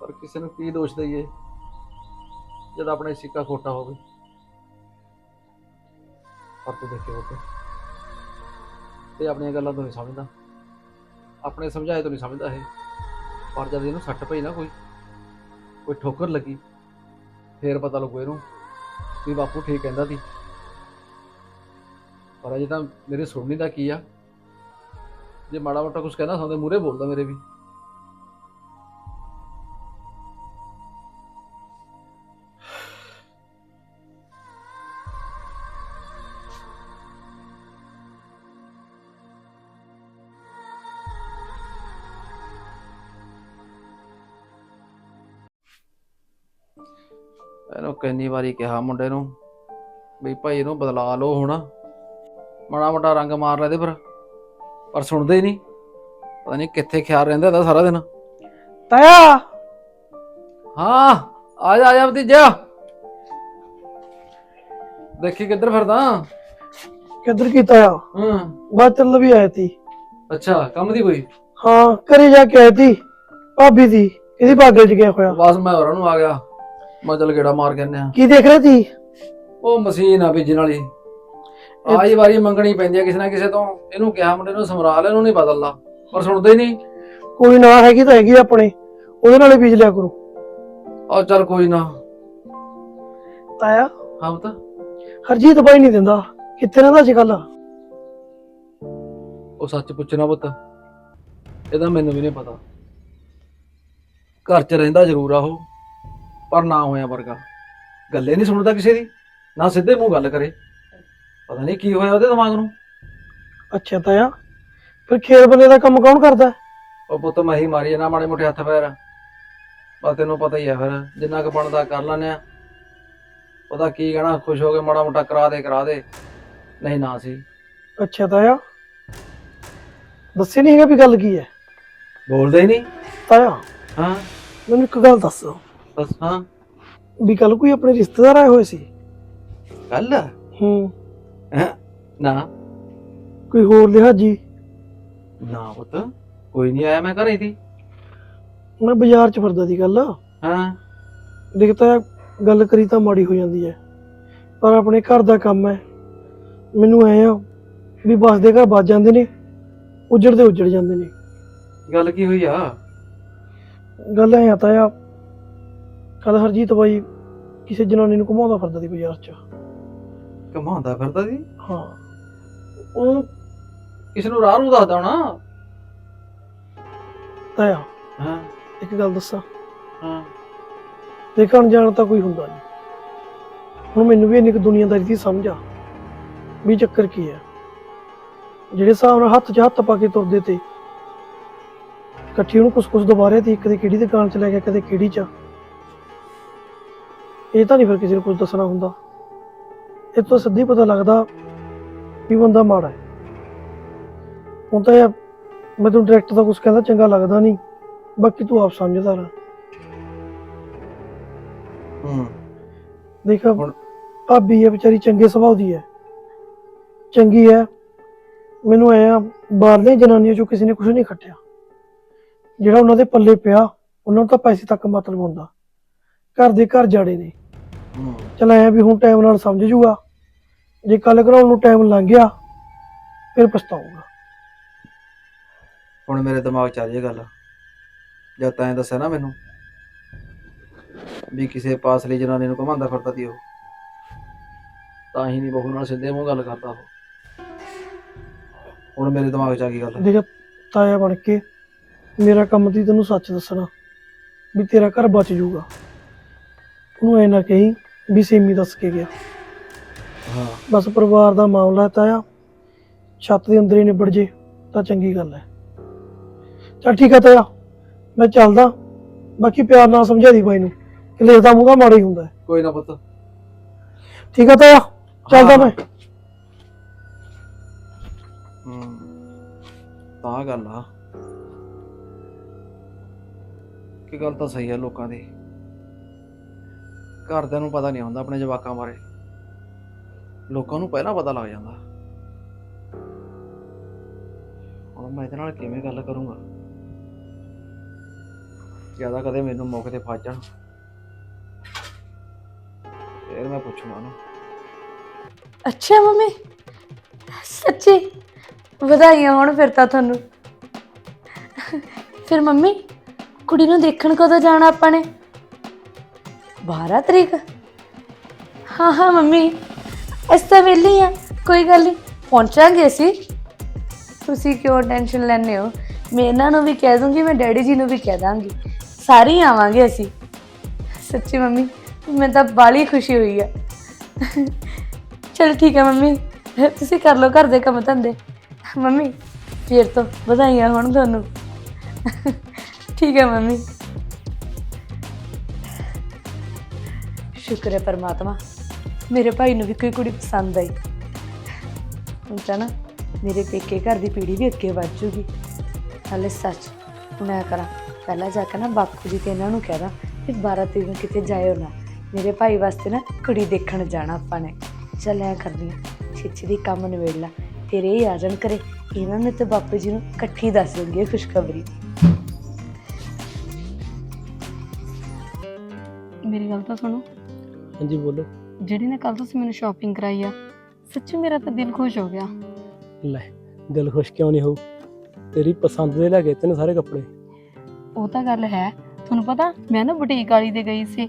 ਪਰ ਕਿਸੇ ਨੂੰ ਕੀ ਦੋਸ਼ ਦਈਏ? ਜਦ ਆਪਣੇ ਸਿੱਕਾ ਖੋਟਾ ਹੋਵੇ। ਤੂੰ ਦੇਖੇ ਉਹ ਤੇ ਆਪਣੀਆਂ ਗੱਲਾਂ ਤੋਂ ਨਹੀਂ ਸਮਝਦਾ। ਆਪਣੇ ਸਮਝਾਏ ਤੋਂ ਨਹੀਂ ਸਮਝਦਾ ਇਹ। ਪਰ ਜਦ ਇਹਨੂੰ ਸੱਟ ਪਈ ਨਾ ਕੋਈ ਕੋਈ ਠੋਕਰ ਲੱਗੀ, ਫੇਰ ਪਤਾ ਲੱਗੂ ਇਹਨੂੰ ਵੀ ਬਾਪੂ ਠੀਕ ਕਹਿੰਦਾ ਸੀ। ਪਰ ਅਜੇ ਤਾਂ ਮੇਰੇ ਸੁਣਨੀ ਦਾ ਕੀ ਆ। ਜੇ ਮਾੜਾ ਮੋਟਾ ਕੁਝ ਕਹਿੰਦਾ ਸੌਂਦੇ ਮੂਰੇ ਬੋਲਦਾ ਮੇਰੇ ਵੀ। ਇਹਨੂੰ ਕਿੰਨੀ ਵਾਰੀ ਕਿਹਾ ਮੁੰਡੇ ਨੂੰ ਵੀ ਭਾਈ ਇਹਨੂੰ ਬਦਲਾ ਲਓ ਹੁਣ। ਮਾੜਾ ਮੋਟਾ ਰੰਗ ਮਾਰ ਲੈ ਇਹਦੇ ਪਰ ਪਰ ਸੁਣਦੇ ਹੀ ਨਹੀਂ। ਪਤਾ ਨਹੀਂ ਕਿੱਥੇ ਖਿਆਲ ਰਹਿੰਦਾ ਇਹਦਾ ਸਾਰਾ ਦਿਨ। ਤਾਇਆ! ਹਾਂ ਆ ਜਾ ਆ ਜਾ ਭਤੀਜਾ। ਦੇਖੀ ਕਿੱਧਰ ਫਿਰਦਾ? ਕਿੱਧਰ ਕੀਤਾ ਆ ਹਾਂ। ਬਾਅਦ ਚੱਲ ਵੀ ਆਇਆ ਤੀ। ਅੱਛਾ ਕੰਮ ਦੀ ਕੋਈ? ਹਾਂ ਘਰੇ ਜਾ ਕੇ ਆਇਆ ਤੀ। ਭਾਬੀ ਦੀ ਇਹਦੀ ਪਾਗਲ ਚ ਗਿਆ ਹੋਇਆ। ਬਸ ਮੈਂ ਹੋਰਾਂ ਨੂੰ ਆ ਗਿਆ। ਮੈਂ ਚੱਲ ਗੇੜਾ ਮਾਰ ਕੇ ਆਨੇ ਆ ਕੀ ਦੇਖ ਰਹੇ ਤੀ ਉਹ ਮਸ਼ੀਨ ਆ ਬੀਜਣ ਵਾਲੀ। ਆਈ ਵਾਰੀ ਮੰਗਣੀ ਪੈਂਦੀ ਆ ਕਿਸੇ ਨਾ ਕਿਸੇ ਤੋਂ। ਇਹਨੂੰ ਕਿਹਾ ਮੁੰਡੇ ਨੂੰ ਸਮਰਾ ਲੈ ਇਹਨੂੰ ਨਹੀਂ ਬਦਲਦਾ। ਪਰ ਸੁਣਦਾ ਹੀ ਨਹੀਂ। ਕੋਈ ਨਾ ਹੈਗੀ ਤਾਂ ਹੈਗੀ ਆਪਣੇ। ਉਹਦੇ ਨਾਲੇ ਬੀਜ ਲਿਆ ਕਰੋ। ਆ ਚੱਲ ਕੋਈ ਨਾ। ਤਾਇਆ? ਹਾਂ ਬਤਾ ਹਰਜੀਤ ਬਾਈ ਨਹੀਂ ਦਿੰਦਾ। ਕਿੱਥੇ ਰਹਿੰਦਾ ਅੱਜ ਕੱਲ ਉਹ ਸੱਚ ਪੁੱਛਣਾ ਪੁੱਤ। ਇਹਦਾ ਮੈਨੂੰ ਵੀ ਨਹੀਂ ਪਤਾ। ਘਰ 'ਚ ਰਹਿੰਦਾ ਜ਼ਰੂਰ ਆ ਉਹ। ਪਰ ਨਾ ਹੋਇਆ ਵਰਗਾ। ਗੱਲੇ ਨਹੀਂ ਸੁਣਦਾ ਕਿਸੇ ਦੀ ਨਾ ਸਿੱਧੇ ਮੂੰਹ ਗੱਲ ਕਰੇ। ਪਤਾ ਨਹੀਂ ਕੀ ਹੋਇਆ ਉਹਦੇ ਦਿਮਾਗ ਨੂੰ। ਅੱਛਾ ਤਾਇਆ ਫਿਰ ਖੇਤ ਬੰਦੇ ਦਾ ਕੰਮ ਕੌਣ ਕਰਦਾ? ਉਹ ਪੁੱਤ ਮੈਂ ਹੀ ਮਾਰੀ ਨਾ ਮਾੜੇ ਮੋਟੇ ਹੱਥ ਪੈਰ। ਬਸ ਤੈਨੂੰ ਪਤਾ ਹੀ ਆ ਫਿਰ ਜਿੰਨਾ ਕੁ ਬਣਦਾ ਕਰ ਲੈਨੇ ਆ। ਉਹਦਾ ਕੀ ਕਹਿਣਾ ਖੁਸ਼ ਹੋ ਕੇ ਮਾੜਾ ਮੋਟਾ ਕਰਾ ਦੇ ਕਰਾ ਦੇ। ਨਹੀਂ ਨਾ ਸੀ। ਅੱਛਾ ਤਾਇਆ ਦੱਸੇ ਨਹੀਂ ਹੈਗਾ ਵੀ ਗੱਲ ਕੀ ਹੈ। ਬੋਲਦੇ ਹੀ ਨਹੀਂ। ਤਾਇਆ ਹਾਂ। ਮੈਨੂੰ ਇੱਕ ਗੱਲ ਦੱਸ ਬਸ ਹਾਂ ਵੀ ਕੱਲ ਕੋਈ ਆਪਣੇ ਰਿਸ਼ਤੇਦਾਰ ਆਏ ਹੋਏ ਸੀ। ਕੱਲ ਹੂੰ। ਨਾ। ਕੋਈ ਹੋਰ ਲਿਹਾਜੀ? ਨਾ ਪੁੱਤ ਕੋਈ ਨਹੀਂ ਆਇਆ ਮੈਂ ਘਰੇ ਸੀ ਮੈਂ ਬਾਜ਼ਾਰ ਚ ਫਿਰਦਾ ਦੀ ਗੱਲ ਹਾਂ। ਦੇਖਤਾ ਗੱਲ ਕਰੀ ਤਾਂ ਮਾੜੀ ਹੋ ਜਾਂਦੀ ਹੈ। ਪਰ ਆਪਣੇ ਘਰ ਦਾ ਕੰਮ ਹੈ। ਮੈਨੂੰ ਐ ਆ ਵੀ ਬਸਦੇ ਘਰ ਵੱਜ ਜਾਂਦੇ ਨੇ ਉਜੜਦੇ ਉਜੜ ਜਾਂਦੇ ਨੇ। ਗੱਲ ਕੀ ਹੋਈ ਆ? ਗੱਲ ਐ ਆਤਾ ਆ ਕੱਲ ਹਰਜੀਤ ਬਾਈ ਕਿਸੇ ਜਨਾਨੀ ਨੂੰ ਘੁਮਾਉਂਦਾ ਫਿਰਦਾ ਦੀ ਬਾਜ਼ਾਰ 'ਚ। ਕਮਾਉਂਦਾ ਫਿਰਦਾ ਸੀ? ਹਾਂ। ਉਹ ਕਿਸ ਨੂੰ ਰਾਹ ਨੂੰ ਦੱਸਦਾ ਹੋਣਾ? ਤਾਇਆ ਹਾਂ। ਇੱਕ ਗੱਲ ਦੱਸਾਂ। ਹਾਂ। ਦੇਖਣ ਜਾਣ ਤਾਂ ਕੋਈ ਹੁੰਦਾ ਨਹੀਂ। ਹੁਣ ਮੈਨੂੰ ਵੀ ਇੰਨੀ ਕੁ ਦੁਨੀਆਦਾਰੀ ਦੀ ਸਮਝ ਆ ਵੀ ਚੱਕਰ ਕੀ ਹੈ। ਜਿਹੜੇ ਹਿਸਾਬ ਨਾਲ ਹੱਥ 'ਚ ਹੱਥ ਪਾ ਕੇ ਤੁਰਦੇ ਤੇ ਇਕੱਠੀ ਉਹਨੂੰ ਕੁਛ ਕੁਛ ਦੁਬਾਰੇ ਤੇ ਕਦੇ ਕਿਹੜੀ ਦੁਕਾਨ 'ਚ ਲੈ ਗਿਆ ਕਦੇ ਕਿਹੜੀ 'ਚ ਇਹ ਤਾਂ ਨਹੀਂ ਫਿਰ ਕਿਸੇ ਨੂੰ ਕੁਝ ਦੱਸਣਾ ਹੁੰਦਾ। ਇਹ ਤੋਂ ਸਿੱਧੀ ਪਤਾ ਲੱਗਦਾ ਵੀ ਬੰਦਾ ਮਾੜਾ ਹੈ। ਹੁਣ ਤਾਂ ਇਹ ਮੈਂ ਤੈਨੂੰ ਡਾਇਰੈਕਟ ਤਾਂ ਕੁਝ ਕਹਿੰਦਾ ਚੰਗਾ ਲੱਗਦਾ ਨਹੀਂ। ਬਾਕੀ ਤੂੰ ਆਪ ਸਮਝਦਾ ਰਹਿ ਹੂੰ। ਦੇਖ ਹੁਣ- ਭਾਬੀ ਹੈ ਵਿਚਾਰੀ ਚੰਗੇ ਸੁਭਾਅ ਦੀ ਹੈ। ਚੰਗੀ ਹੈ। ਮੈਨੂੰ ਐ ਆ ਬਾਹਰਲੇ ਜਨਾਨੀਆਂ ਚੋਂ ਕਿਸੇ ਨੇ ਕੁਝ ਨਹੀਂ ਖੱਟਿਆ। ਜਿਹੜਾ ਉਹਨਾਂ ਦੇ ਪੱਲੇ ਪਿਆ ਉਹਨਾਂ ਨੂੰ ਤਾਂ ਪੈਸੇ ਤੱਕ ਮਤਲਬ ਹੁੰਦਾ ਘਰ ਦੇ ਘਰ ਜਾੜੇ ਨੇ। ਚਲ ਐ ਵੀ ਹੁਣ ਟਾਈਮ ਨਾਲ ਸਮਝ ਜੂਗਾ। ਜੇ ਕੱਲ ਕਰਾਉਣ ਨੂੰ ਟਾਈਮ ਲੰਘ ਗਿਆ ਫਿਰ ਪਛਤਾਊਗਾ। ਹੁਣ ਮੇਰੇ ਦਿਮਾਗ 'ਚ ਆ ਰਹੀ ਹੈ ਗੱਲ। ਜਦ ਤੈਂ ਦੱਸਿਆ ਨਾ ਮੈਨੂੰ ਵੀ ਕਿਸੇ ਪਾਸਲੀ ਜਨਾਨੀ ਨੂੰ ਘਮਾਉਂਦਾ ਫਿਰਦਾ ਉਹ। ਤਾਂ ਹੀ ਨਹੀਂ ਬਹੂ ਨਾਲ ਸਿੱਧੇ ਮੂੰਹ ਗੱਲ ਕਰਦਾ ਉਹ। ਹੁਣ ਮੇਰੇ ਦਿਮਾਗ 'ਚ ਆ ਗਈ ਗੱਲ। ਦੇਖ ਤਾਇਆ ਬਣ ਕੇ ਮੇਰਾ ਕੰਮ ਤੀ ਤੈਨੂੰ ਸੱਚ ਦੱਸਣਾ ਵੀ ਤੇਰਾ ਘਰ ਬਚ ਜੂਗਾ। ਉਹਨੂੰ ਐ ਨਾ ਕਹੀਂ ਵੀ ਸੇਮੀ ਦੱਸ ਕੇ ਗਿਆ। ਹਾਂ। ਬਸ ਪਰਿਵਾਰ ਦਾ ਮਾਮਲਾ ਤਾਂ ਆ ਛੱਤ ਦੇ ਅੰਦਰ ਹੀ ਨਿਬੜ ਜੇ ਤਾਂ ਚੰਗੀ ਗੱਲ ਹੈ। ਚਲ ਠੀਕ ਹੈ ਤਾਇਆ ਮੈਂ ਚੱਲਦਾ। ਬਾਕੀ ਪਿਆਰ ਨਾਲ ਸਮਝਾ ਦੀ ਬਾਈ ਨੂੰ ਕਿ ਲਿਖਦਾ ਮੂੰਹ ਦਾ ਮਾੜਾ ਹੀ ਹੁੰਦਾ ਹੈ। ਕੋਈ ਨਾ ਪੁੱਤ। ਠੀਕ ਹੈ ਤਾਇਆ ਚੱਲਦਾ ਹਾਂ। ਮੈਂ। ਹੂੰ ਤਾਂ ਗੱਲ ਆ। ਕੀ ਗੱਲ ਤਾਂ ਸਹੀ ਆ ਲੋਕਾਂ ਦੀ। ਘਰਦਿਆਂ ਨੂੰ ਪਤਾ ਨਹੀਂ ਹੁੰਦਾ ਆਪਣੇ ਜਵਾਕਾਂ ਬਾਰੇ। ਲੋਕਾਂ ਨੂੰ ਪਹਿਲਾਂ ਪਤਾ ਲੱਗ ਜਾਂਦਾ। ਹੁਣ ਮੈਂ ਇਹਦੇ ਨਾਲ ਕਿਵੇਂ ਗੱਲ ਕਰੂੰਗਾ? ਜ਼ਿਆਦਾ ਕਦੇ ਮੈਨੂੰ ਮੌਕੇ ਤੇ ਫਸ ਜਾਣ। ਫੇਰ ਮੈਂ ਪੁੱਛੂੰਗਾ ਉਹਨੂੰ। ਅੱਛਾ ਮੰਮੀ, ਸੱਚੀ? ਵਧਾਈਆਂ ਹੋਣ ਫਿਰ ਤਾਂ ਤੁਹਾਨੂੰ। ਫਿਰ ਮੰਮੀ, ਕੁੜੀ ਨੂੰ ਦੇਖਣ ਕਦੋਂ ਜਾਣਾ ਆਪਾਂ ਨੇ? 12 ਤਰੀਕ? ਹਾਂ ਹਾਂ, ਮੰਮੀ। ਇਸ ਤਾਂ ਵੇਲੀ ਆ, ਕੋਈ ਗੱਲ ਨਹੀਂ ਪਹੁੰਚਾਂਗੇ ਅਸੀਂ। ਤੁਸੀਂ ਕਿਉਂ ਟੈਨਸ਼ਨ ਲੈਂਦੇ ਹੋ? ਮੈਂ ਇਹਨਾਂ ਨੂੰ ਵੀ ਕਹਿ ਦੂੰਗੀ, ਮੈਂ ਡੈਡੀ ਜੀ ਨੂੰ ਵੀ ਕਹਿ ਦਾਂਗੀ। ਸਾਰੇ ਹੀ ਆਵਾਂਗੇ ਅਸੀਂ। ਸੱਚੀ ਮੰਮੀ, ਮੈਂ ਤਾਂ ਬਾਲੀ ਖੁਸ਼ੀ ਹੋਈ ਆ। ਚਲ ਠੀਕ ਹੈ ਮੰਮੀ। ਤੁਸੀਂ ਕਰ ਲਓ ਘਰ ਦੇ ਕੰਮ ਧੰਦੇ। ਮੰਮੀ, ਫਿਰ ਤੋਂ ਵਧਾਈਆਂ ਹੋਣ ਤੁਹਾਨੂੰ। ਠੀਕ ਹੈ ਮੰਮੀ। ਸ਼ੁਕਰ ਹੈ ਪਰਮਾਤਮਾ। ਮੇਰੇ ਭਾਈ ਨੂੰ ਵੀ ਕੋਈ ਕੁੜੀ ਪਸੰਦ ਆਈ। ਹੁਣ ਤਾਂ ਨਾ ਮੇਰੇ ਪੇਕੇ ਘਰ ਦੀ ਪੀੜੀ ਵੀ ਅੱਗੇ ਵੱਧ ਜੂਗੀ। ਹਾਲੇ ਸੱਚ ਹੁਣ ਐ ਕਰਾਂ, ਪਹਿਲਾਂ ਜਾ ਕੇ ਨਾ ਬਾਪੂ ਜੀ ਤੇ ਇਹਨਾਂ ਨੂੰ ਕਹਿ ਦਾਂ ਤੇ 12 ਤਰੀਕ ਨੂੰ ਕਿਤੇ ਜਾਇਓ ਨਾ। ਮੇਰੇ ਭਾਈ ਵਾਸਤੇ ਨਾ ਕੁੜੀ ਦੇਖਣ ਜਾਣਾ ਆਪਾਂ ਨੇ। ਚੱਲ ਐ ਕਰਦੀ ਛਿੱਛੀ ਦੀ ਕੰਮ ਨਿਬੇੜ ਲਾ। ਤੇਰੇ ਹੀ ਆ ਜਾਣ ਕਰੇ ਇਹਨਾਂ ਨੇ ਤੇ ਬਾਪੂ ਜੀ ਨੂੰ ਇਕੱਠੀ ਦੱਸ ਦਿੰਦੀ ਹੈ ਖੁਸ਼ਖਬਰੀ। ਮੇਰੀ ਗੱਲ ਤਾਂ ਸੁਣੋ ਹਾਂਜੀ ਬੋਲੋ। ਜਿਹੜੀ ਨੇ ਕੱਲ ਤੁਸੀਂ ਮੈਨੂੰ ਸ਼ਾਪਿੰਗ ਕਰਾਈ ਆ ਸੱਚੀ ਮੇਰਾ ਤਾਂ ਦਿਲ ਖੁਸ਼ ਹੋ ਗਿਆ। ਲੈ ਦਿਲ ਖੁਸ਼ ਕਿਉਂ ਨਹੀਂ ਹੋਊ? ਤੇਰੀ ਪਸੰਦ ਦੇ ਲੈ ਕੇ ਤੈਨੂੰ ਸਾਰੇ ਕੱਪੜੇ। ਉਹ ਤਾਂ ਗੱਲ ਹੈ ਤੁਹਾਨੂੰ ਪਤਾ ਮੈਂ ਨਾ ਬੁਟੀਕ ਵਾਲੀ ਦੇ ਗਈ ਸੀ।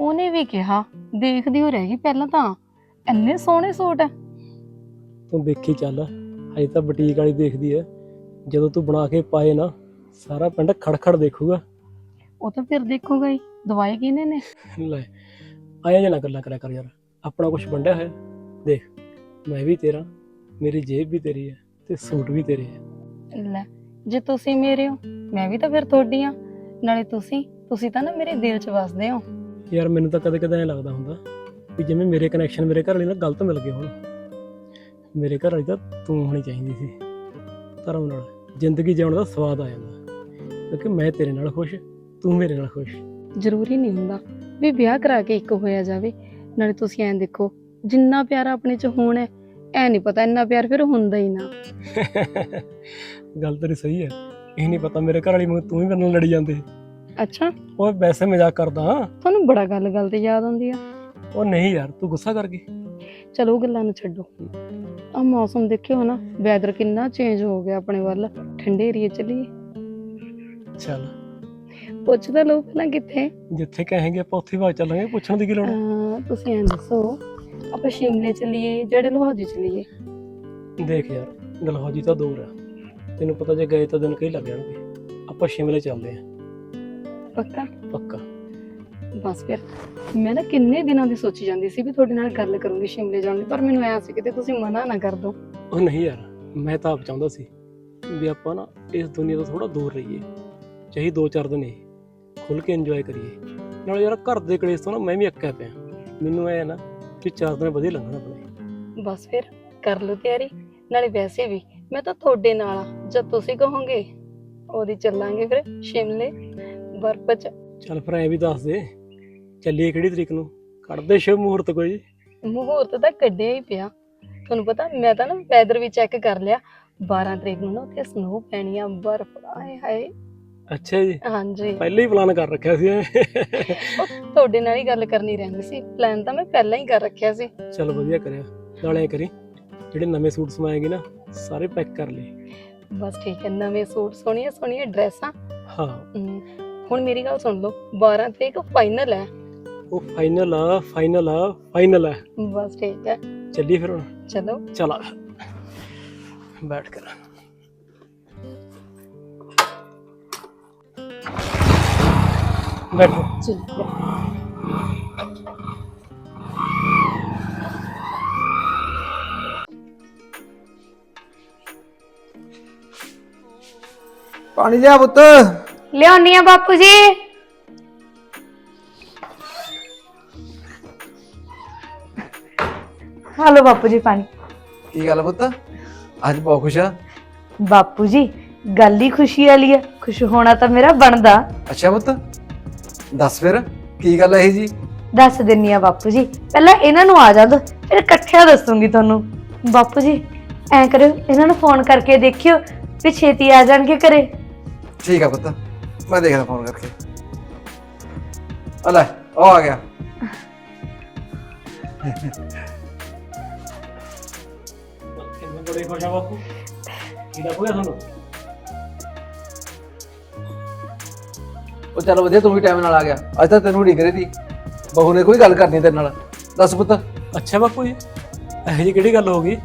ਉਹਨੇ ਵੀ ਕਿਹਾ ਦੇਖਦੀ ਹੋ ਰਹਿ ਗਈ ਪਹਿਲਾਂ ਤਾਂ। ਇੰਨੇ ਸੋਹਣੇ ਸੂਟ ਆ। ਤੂੰ ਦੇਖੀ ਚੱਲ ਹਜੇ ਤਾਂ ਬੁਟੀਕ ਵਾਲੀ ਦੇਖਦੀ ਐ। ਜਦੋਂ ਤੂੰ ਬਣਾ ਕੇ ਪਾਏ ਨਾ ਸਾਰਾ ਪਿੰਡ ਖੜਖੜ ਦੇਖੂਗਾ। ਉਹ ਤਾਂ ਫਿਰ ਦੇਖੂਗਾ ਹੀ ਦਵਾਈ ਕਿਹਨੇ ਨੇ? ਲੈ ਆਇਆ ਜਨਾ ਗੱਲਾਂ ਕਰਿਆ ਕਰ ਯਾਰ। ਆਪਣਾ ਕੁਝ ਵੰਡਿਆ ਹੋਇਆ। ਦੇਖ ਮੈਂ ਵੀ ਤੇਰਾ ਮੇਰੀ ਜੇਬ ਵੀ ਤੇਰੀ ਹੈ ਤੇ ਸੂਟ ਵੀ ਤੇਰੇ ਹੈ। ਲੈ ਜੇ ਤੁਸੀਂ ਮੇਰੇ ਹੋ ਮੈਂ ਵੀ ਤਾਂ ਫਿਰ ਤੁਹਾਡੀ ਆ ਨਾਲੇ ਤੁਸੀਂ ਤੁਸੀਂ ਤਾਂ ਨਾ ਮੇਰੇ ਦਿਲ 'ਚ ਵਸਦੇ ਹੋ। ਯਾਰ ਮੈਨੂੰ ਤਾਂ ਕਦੇ ਕਦੇ ਐਂ ਲੱਗਦਾ ਹੁੰਦਾ ਵੀ ਜਿਵੇਂ ਮੇਰੇ ਕਨੈਕਸ਼ਨ ਮੇਰੇ ਘਰ ਵਾਲੀ ਨਾਲ ਗਲਤ ਮਿਲ ਗਏ ਹੁਣ। ਮੇਰੇ ਘਰ ਵਾਲੀ ਤਾਂ ਤੂੰ ਹੋਣੀ ਚਾਹੀਦੀ ਸੀ। ਧਰਮ ਨਾਲ ਜ਼ਿੰਦਗੀ ਜਿਉਣ ਦਾ ਸਵਾਦ ਆ ਜਾਂਦਾ। ਕਿਉਂਕਿ ਮੈਂ ਤੇਰੇ ਨਾਲ ਖੁਸ਼ ਤੂੰ ਮੇਰੇ ਨਾਲ ਖੁਸ਼। ਜ਼ਰੂਰੀ ਨਹੀਂ ਹੁੰਦਾ ਵੀ ਵਿਆਹ ਕਰਾ ਕੇ ਇੱਕ ਹੋਇਆ ਜਾਵੇ। ਨਾਲੇ ਤੁਸੀਂ ਐਂ ਦੇਖੋ ਜਿੰਨਾ ਪਿਆਰ ਆਪਣੇ 'ਚ ਹੋਣਾ ਹੈ, ਐ ਨਹੀਂ ਪਤਾ ਇੰਨਾ ਪਿਆਰ ਫਿਰ ਹੁੰਦਾ ਹੀ ਨਾ। ਗੱਲ ਤੇਰੀ ਸਹੀ ਹੈ। ਇਹ ਨਹੀਂ ਪਤਾ ਮੇਰੇ ਘਰ ਵਾਲੀ ਮਗਰ ਤੂੰ ਹੀ ਮੇਰੇ ਨਾਲ ਲੜੀ ਜਾਂਦੇ। ਅੱਛਾ। ਉਹ ਵੈਸੇ ਮਜ਼ਾਕ ਕਰਦਾ ਹਾਂ। ਤੁਹਾਨੂੰ ਬੜਾ ਗੱਲ ਗੱਲ ਤੇ ਯਾਦ ਆਉਂਦੀ ਆ। ਉਹ ਨਹੀਂ ਯਾਰ ਤੂੰ ਗੁੱਸਾ ਕਰ ਗਈ। ਚਲੋ ਉਹ ਗੱਲਾਂ ਨੂੰ ਛੱਡੋ। ਆ ਮੌਸਮ ਦੇਖਿਓ ਨਾ ਵੈਦਰ ਕਿੰਨਾ ਚੇਂਜ ਹੋ ਗਿਆ ਆਪਣੇ ਵੱਲ। ਠੰਡੇ ਏਰੀਏ ਚਲੀਏ। ਚੱਲ। ਪੁੱਛ ਤਾਂ ਲਓ ਪਹਿਲਾਂ ਕਿੱਥੇ? ਜਿੱਥੇ ਕਹਾਂਗੇ ਆਪਾਂ ਉੱਥੇ ਬਾਅਦ ਚੱਲਾਂਗੇ ਪੁੱਛਣ ਦੀ ਕੀ ਲੋੜ ਹੈ? ਅਹ ਤੁਸੀਂ ਐਂ ਦੱਸੋ ਆਪਾਂ ਸ਼ਿਮਲੇ ਚਲੀਏ ਜਿਹੜੇ ਲੋਹਾਜੀ ਚਲੀਏ? ਦੇਖ ਯਾਰ ਗਲਹੌਜੀ ਤਾਂ ਦੂਰ ਆ। ਤੈਨੂੰ ਪਤਾ ਜੇ ਗਏ ਤਾਂ ਦਿਨ ਕਈ ਲੱਗ ਜਾਣਗੇ। ਆਪਾਂ ਸ਼ਿਮਲੇ ਚੱਲਦੇ ਆਂ। ਪੱਕਾ? ਪੱਕਾ। ਬਸ ਫਿਰ ਮੈਂ ਨਾ ਕਿੰਨੇ ਦਿਨਾਂ ਦੀ ਸੋਚੀ ਜਾਂਦੀ ਸੀ ਵੀ ਤੁਹਾਡੇ ਨਾਲ ਗੱਲ ਕਰੂੰਗੀ ਸ਼ਿਮਲੇ ਜਾਣ ਦੀ ਪਰ ਮੈਨੂੰ ਐਂ ਸੀ ਕਿਤੇ ਤੁਸੀਂ ਮਨਾ ਨਾ ਕਰ ਦਿਓ ਉਹ ਨਹੀਂ ਯਾਰ ਮੈਂ ਤਾਂ ਆਪ ਚਾਹੁੰਦਾ ਸੀ ਵੀ ਆਪਾਂ ਨਾ ਇਸ ਦੁਨੀਆ ਤੋਂ ਥੋੜਾ ਦੂਰ ਰਹੀਏ। ਚਾਹੀ ਦੋ ਚਾਰ ਦਿਨ ਹੀ। ਖੁੱਲ ਕੇ ਇੰਜੋਏ ਕਰੀਏ। ਨਾਲ ਯਾਰ ਘਰ ਦੇ ਕਲੇਸ਼ ਤੋਂ ਨਾ ਮੈਂ ਵੀ ਅੱਕਿਆ ਪਿਆ। ਮੈਨੂੰ ਐ ਨਾ ਕਿ ਚਾਰ ਦਿਨ ਵਧੀਆ ਲੰਘਣ ਆਪਣੇ। ਬਸ ਫਿਰ ਕਰ ਲਓ ਤਿਆਰੀ। ਨਾਲੇ ਵੈਸੇ ਵੀ ਮੈਂ ਤਾਂ ਤੁਹਾਡੇ ਨਾਲ ਆ ਜਦ ਤੁਸੀਂ ਕਹੋਗੇ ਉਹਦੀ ਚੱਲਾਂਗੇ ਫਿਰ ਸ਼ਿਮਲੇ ਬਰਫ਼ ਚ। ਚੱਲ ਫਿਰ ਐ ਵੀ ਦੱਸ ਦੇ ਚੱਲੀਏ ਕਿਹੜੀ ਤਰੀਕ ਨੂੰ? ਕੱਢਦੇ ਸ਼ੁਭ ਮਹੂਰਤ ਕੋਈ? ਮਹੂਰਤ ਤਾਂ ਕੱਢਿਆ ਹੀ ਪਿਆ। ਤੁਹਾਨੂੰ ਪਤਾ ਮੈਂ ਤਾਂ ਨਾ ਵੈਦਰ ਵੀ ਚੈੱਕ ਕਰ ਲਿਆ। 12 ਤਰੀਕ ਨੂੰ ਨਾ ਉੱਥੇ ਸਨੋ ਪੈਣੀ ਆ ਬਰਫ਼ ਆਏ ਹਾਏ। ਅੱਛਾ ਜੀ। ਹਾਂਜੀ। ਪਹਿਲਾਂ ਹੀ ਪਲਾਨ ਕਰ ਰੱਖਿਆ ਸੀ। ਉਹ ਤੁਹਾਡੇ ਨਾਲ ਹੀ ਗੱਲ ਕਰਨੀ ਰਹਿੰਦੀ ਸੀ। ਪਲਾਨ ਤਾਂ ਮੈਂ ਪਹਿਲਾਂ ਹੀ ਕਰ ਰੱਖਿਆ ਸੀ। ਚੱਲ ਵਧੀਆ ਕਰਿਆ। ਨਾਲੇ ਕਰੀ ਜਿਹੜੇ ਨਵੇਂ ਸੂਟ ਸਮਾਏਗੇ ਨਾ ਸਾਰੇ ਪੈਕ ਕਰ ਲਈ। ਬਸ ਠੀਕ ਹੈ ਨਵੇਂ ਸੂਟ ਸੋਹਣੀਆਂ ਸੋਹਣੀਆਂ ਡਰੈਸਾਂ। ਹਾਂ। ਹਮ, ਹੁਣ ਮੇਰੀ ਗੱਲ ਸੁਣ ਲਓ 12 ਤਰੀਕ ਫਾਈਨਲ ਹੈ। ਉਹ ਫਾਈਨਲ ਆ ਫਾਈਨਲ ਆ ਫਾਈਨਲ ਆ ਬਸ ਠੀਕ ਹੈ। ਚੱਲੀ ਫਿਰ ਹੁਣ। ਚਲੋ। ਚਲਾ। ਬੈਠ ਕਰ ਬੈਠੋ ਚਲੋ ਪਾਣੀ ਲਿਆ ਪੁੱਤ ਲਿਆਉਣੀ ਆ ਬਾਪੂ ਜੀ ਹਲੋ ਬਾਪੂ ਜੀ ਪਾਣੀ ਕੀ ਗੱਲ ਪੁੱਤ ਅੱਜ ਬਹੁਤ ਖੁਸ਼ ਆ ਬਾਪੂ ਜੀ ਗੱਲ ਹੀ ਖੁਸ਼ੀ ਵਾਲੀ ਆ ਖੁਸ਼ ਹੋਣਾ ਤਾਂ ਮੇਰਾ ਬਣਦਾ। ਅੱਛਾ ਪੁੱਤ ਦੱਸ ਫਿਰ ਕੀ ਗੱਲ ਹੈ ਜੀ? ਦੱਸ ਦਿੰਨੀ ਆ ਬਾਪੂ ਜੀ ਪਹਿਲਾਂ ਇਹਨਾਂ ਨੂੰ ਆ ਜਾਂਦ ਫਿਰ ਇਕੱਠਿਆਂ ਦੱਸੂਗੀ ਤੁਹਾਨੂੰ। ਬਾਪੂ ਜੀ ਐਂ ਕਰਿਓ ਇਹਨਾਂ ਨੂੰ ਫੋਨ ਕਰਕੇ ਦੇਖਿਓ ਵੀ ਛੇਤੀ ਆ ਜਾਣਗੇ ਘਰੇ। ਠੀਕ ਆ ਪੁੱਤ ਮੈਂ ਦੇਖਦਾ ਫੋਨ ਕਰਕੇ। ਆ ਲੈ ਉਹ ਆ ਗਿਆ। ਕਿੰਨੇ ਬੜੇ ਖੁਸ਼ ਆ ਬਾਪੂ? ਕੀ ਲੱਗ ਤੁਹਾਨੂੰ? ਉਹ ਚੱਲ ਵਧੀਆ ਤੂੰ ਵੀ ਟਾਈਮ ਨਾਲ ਆ ਗਿਆ। ਅੱਜ ਤਾਂ ਤੈਨੂੰ ਢੀਕ ਰਹੀ ਸੀ ਬਹੂ ਨੇ ਕੋਈ ਗੱਲ ਕਰਨੀ ਤੇਰੇ ਨਾਲ। ਦੱਸ ਪੁੱਤ। ਅੱਛਾ ਬਾਪੂ ਜੀ ਇਹੋ ਜਿਹੀ ਕਿਹੜੀ ਗੱਲ ਹੋ ਗਈ?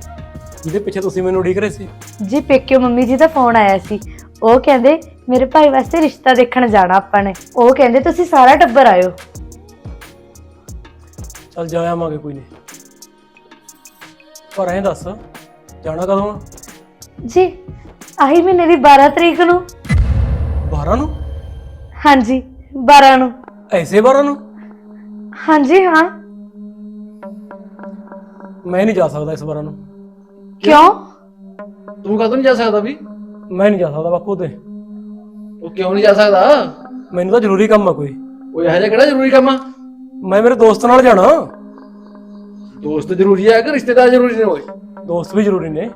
ਜਿਹਦੇ ਪਿੱਛੇ ਤੁਸੀਂ ਮੈਨੂੰ ਉਡੀਕ ਰਹੇ ਸੀ। ਜੀ ਪੇਕਿਓ ਮੰਮੀ ਜੀ ਦਾ ਫੋਨ ਆਇਆ ਸੀ। ਉਹ ਕਹਿੰਦੇ ਮੇਰੇ ਭਾਈ ਵਾਸਤੇ ਰਿਸ਼ਤਾ ਦੇਖਣ ਜਾਣਾ ਆਪਾਂ ਨੇ। ਉਹ ਕਹਿੰਦੇ ਤੁਸੀਂ ਸਾਰਾ ਟੱਬਰ ਆਇਓ। ਚੱਲ ਜਾ ਆਵਾਂਗੇ ਕੋਈ ਨਹੀਂ ਪਰ ਐਂ ਦੱਸ ਜਾਣਾ ਕਦੋਂ ਆ? ਜੀ ਆਹੀ ਮਹੀਨੇ ਦੀ 12 ਤਰੀਕ ਨੂੰ। 12 ਨੂੰ? ਹਾਂਜੀ 12 ਨੂੰ। ਐਸੇ 12 ਨੂੰ? ਹਾਂਜੀ ਹਾਂ। ਮੈਂ ਨਹੀਂ ਜਾ ਸਕਦਾ ਇਸ 12 ਨੂੰ। ਕਿਉਂ? ਤੂੰ ਕਦੋਂ ਨਹੀਂ ਜਾ ਸਕਦਾ ਵੀ? ਮੈਂ ਨਹੀਂ ਜਾ ਸਕਦਾ ਬਾਪੂ ਤੇ। ਉਹ ਕਿਉਂ ਨਹੀਂ ਜਾ ਸਕਦਾ? ਮੈਨੂੰ ਤਾਂ ਜ਼ਰੂਰੀ ਕੰਮ ਆ ਕੋਈ। ਉਹ ਇਹ ਜਿਹਾ ਕਿਹੜਾ ਜ਼ਰੂਰੀ ਕੰਮ ਆ? ਮੈਂ ਮੇਰੇ ਦੋਸਤ ਨਾਲ ਜਾਣਾ। ਦੋਸਤ ਜ਼ਰੂਰੀ ਹੈ ਕਿ ਰਿਸ਼ਤੇਦਾਰ ਜ਼ਰੂਰੀ ਨੇ ਓਏ? ਦੋਸਤ ਵੀ ਜ਼ਰੂਰੀ ਨੇ।